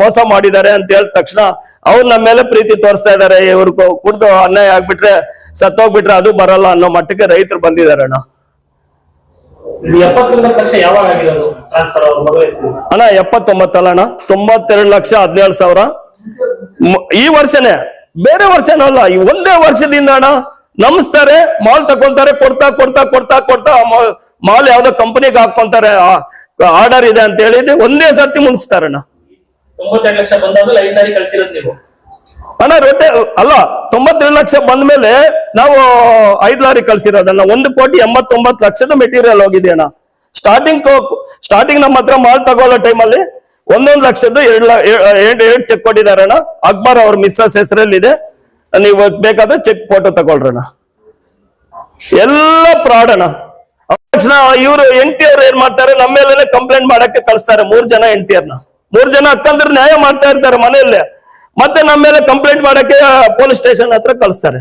ಮೋಸ ಮಾಡಿದ್ದಾರೆ ಅಂತ ಹೇಳಿದ ತಕ್ಷಣ ಅವ್ರು ನಮ್ಮ ಮೇಲೆ ಪ್ರೀತಿ ತೋರಿಸ್ತಾ ಇದಾರೆ. ಇವ್ರು ಕುಡ್ದು ಅನ್ಯಾಯ ಆಗ್ಬಿಟ್ರೆ ಸತ್ತೋಗ್ಬಿಟ್ರೆ ಅದು ಬರಲ್ಲ ಅನ್ನೋ ಮಟ್ಟಕ್ಕೆ ರೈತರು ಬಂದಿದ್ದಾರೆ ಅಣ್ಣ. ಅಣ್ಣ ಎಪ್ಪತ್ತೊಂಬತ್ತಲ್ಲ ಅಣ್ಣ. ತೊಂಬತ್ತೆರಡು ಲಕ್ಷ ಹದಿನೇಳು ಸಾವಿರ. ಈ ವರ್ಷನೇ ಬೇರೆ ವರ್ಷನೂ ಅಲ್ಲ ಒಂದೇ ವರ್ಷದಿಂದ ಅಣ್ಣ ನಮಿಸ್ತಾರೆ ಮಾಲ್ ತಗೊಂತಾರೆ ಕೊಡ್ತಾ ಕೊಡ್ತಾ ಕೊಡ್ತಾ ಕೊಡ್ತಾ ಮಾಲ್ ಯಾವ್ದೋ ಕಂಪನಿಗೆ ಹಾಕೊಂತಾರೆ ಆರ್ಡರ್ ಇದೆ ಅಂತ ಹೇಳಿದ್ರೆ ಒಂದೇ ಸರ್ತಿ ಮುಗಿಸ್ತಾರಣ್ಣ ಅಣ್ಣ. ರೊಟ್ಟೆ ಅಲ್ಲ ತೊಂಬತ್ತೆರಡು ಲಕ್ಷ ಬಂದ್ಮೇಲೆ ನಾವು ಐದ್ ಲಾರಿ ಕಳ್ಸಿರೋದನ್ನ ಒಂದು ಕೋಟಿ ಎಂಬತ್ತೊಂಬತ್ತು ಲಕ್ಷದ ಮೆಟೀರಿಯಲ್ ಹೋಗಿದೆ ಅಣ್ಣ. ಸ್ಟಾರ್ಟಿಂಗ್ ಸ್ಟಾರ್ಟಿಂಗ್ ನಮ್ಮ ಹತ್ರ ಮಾಲ್ ತಗೊಳ್ಳೋ ಟೈಮಲ್ಲಿ ಒಂದೊಂದು ಲಕ್ಷದ್ದು ಎರಡು ಎರಡು ಎರಡು ಚೆಕ್ ಕೊಟ್ಟಿದ್ದಾರೆ ಅಣ್ಣ. ಅಕ್ಬರ್ ಅವ್ರ ಮಿಸ್ಸಸ್ ಹೆಸರಲ್ಲಿದೆ. ನೀವು ಬೇಕಾದ್ರೆ ಚೆಕ್ ಫೋಟೋ ತಗೊಳ್ರಣ ಎಲ್ಲ ಫ್ರಾಡ್ ಅಣ್ಣ. ಇವ್ರು ತಕ್ಷಣ ಇವರು ಅವ್ರು ಏನ್ ಮಾಡ್ತಾರೆ ನಮ್ಮ ಮೇಲೆ ಕಂಪ್ಲೇಂಟ್ ಮಾಡಕ್ಕೆ ಕಳಿಸ್ತಾರೆ ಮೂರ್ ಜನ ಎಂಟಿಯರ್ನ ಮೂರ್ ಜನ ಅಕ್ಕಂದ್ರ ನ್ಯಾಯ ಮಾಡ್ತಾ ಇರ್ತಾರೆ ಮನೆಯಲ್ಲೇ. ಮತ್ತೆ ನಮ್ಮ ಮೇಲೆ ಕಂಪ್ಲೇಂಟ್ ಮಾಡಕ್ಕೆ ಪೊಲೀಸ್ ಸ್ಟೇಷನ್ ಹತ್ರ ಕಳಿಸ್ತಾರೆ.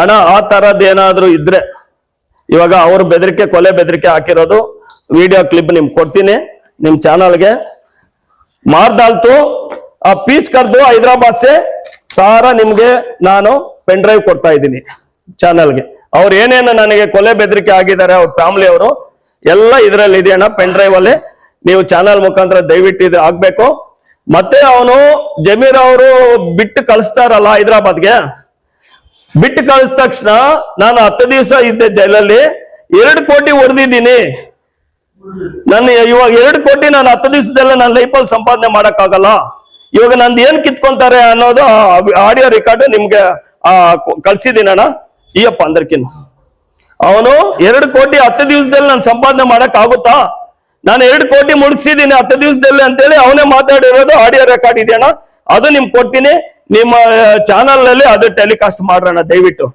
ಅಣ್ಣ ಹಣ ಆ ತರದ್ ಏನಾದ್ರು ಇದ್ರೆ ಇವಾಗ ಅವ್ರ ಬೆದರಿಕೆ ಕೊಲೆ ಬೆದರಿಕೆ ಹಾಕಿರೋದು. ವಿಡಿಯೋ ಕ್ಲಿಪ್ ನಿಮ್ಗೆ ಕೊಡ್ತೀನಿ ನಿಮ್ ಚಾನಲ್ಗೆ ಮಾರ್ದಾಲ್ತು ಆ ಪೀಸ್ ಕರೆದು ಹೈದರಾಬಾದ್ ಸೆ ಸಾರ ನಿಮ್ಗೆ ನಾನು ಪೆನ್ ಡ್ರೈವ್ ಕೊಡ್ತಾ ಇದ್ದೀನಿ ಚಾನಲ್ಗೆ. ಅವ್ರು ಏನೇನು ನನಗೆ ಕೊಲೆ ಬೆದರಿಕೆ ಆಗಿದ್ದಾರೆ ಅವ್ರ ಫ್ಯಾಮಿಲಿ ಅವರು, ಎಲ್ಲ ಇದ್ರಲ್ಲಿ ಇದೆಯಣ್ಣ ಪೆನ್ ಡ್ರೈವ್ ಅಲ್ಲಿ. ನೀವು ಚಾನಲ್ ಮುಖಾಂತರ ದಯವಿಟ್ಟು ಇದು ಆಗ್ಬೇಕು ಮತ್ತೆ ಅವನು ಜಮೀರ್ ಅವರು ಬಿಟ್ಟು ಕಳಿಸ್ತಾರಲ್ಲ ಹೈದರಾಬಾದ್ಗೆ. ಬಿಟ್ಟು ಕಳಿಸಿದ ತಕ್ಷಣ ನಾನು ಹತ್ತು ದಿವಸ ಇದ್ದೆ ಜೈಲಲ್ಲಿ, ಎರಡು ಕೋಟಿ ಹೊಡೆದಿದ್ದೀನಿ. ನನ್ನ ಇವಾಗ ಎರಡು ಕೋಟಿ ನಾನು ಹತ್ತು ದಿವಸದಲ್ಲೇ ನನ್ನ ಲೈಫಲ್ಲಿ ಸಂಪಾದನೆ ಮಾಡೋಕ್ಕಾಗಲ್ಲ. ಇವಾಗ ನಂದು ಏನ್ ಕಿತ್ಕೊಂತಾರೆ ಅನ್ನೋದು ಆಡಿಯೋ ರೆಕಾರ್ಡ್ ನಿಮ್ಗೆ, ಆ ಕಳ್ಸಿದ್ದೀನಿ ಅಣ್ಣ. ಈಯಪ್ಪ ಅಂದ್ರಕಿನ್ ಅವನು ಎರಡು ಕೋಟಿ ಹತ್ತು ದಿವಸದಲ್ಲಿ ನಾನು ಸಂಪಾದನೆ ಮಾಡಕ್ ಆಗುತ್ತಾ ನಾನು ಎರಡು ಕೋಟಿ ಮುಗಿಸಿದ್ದೀನಿ ಹತ್ತು ದಿವಸದಲ್ಲಿ ಅಂತೇಳಿ ಅವನೇ ಮಾತಾಡಿರೋದು ಆಡಿಯೋ ರೆಕಾರ್ಡ್ ಇದೆಯಣ್ಣ ಅದು ನಿಮ್ಗೆ ಕೊಡ್ತೀನಿ. ನಿಮ್ಮ ಚಾನಲ್ನಲ್ಲಿ ಅದು ಟೆಲಿಕಾಸ್ಟ್ ಮಾಡ್ರಣ್ಣ ದಯವಿಟ್ಟು.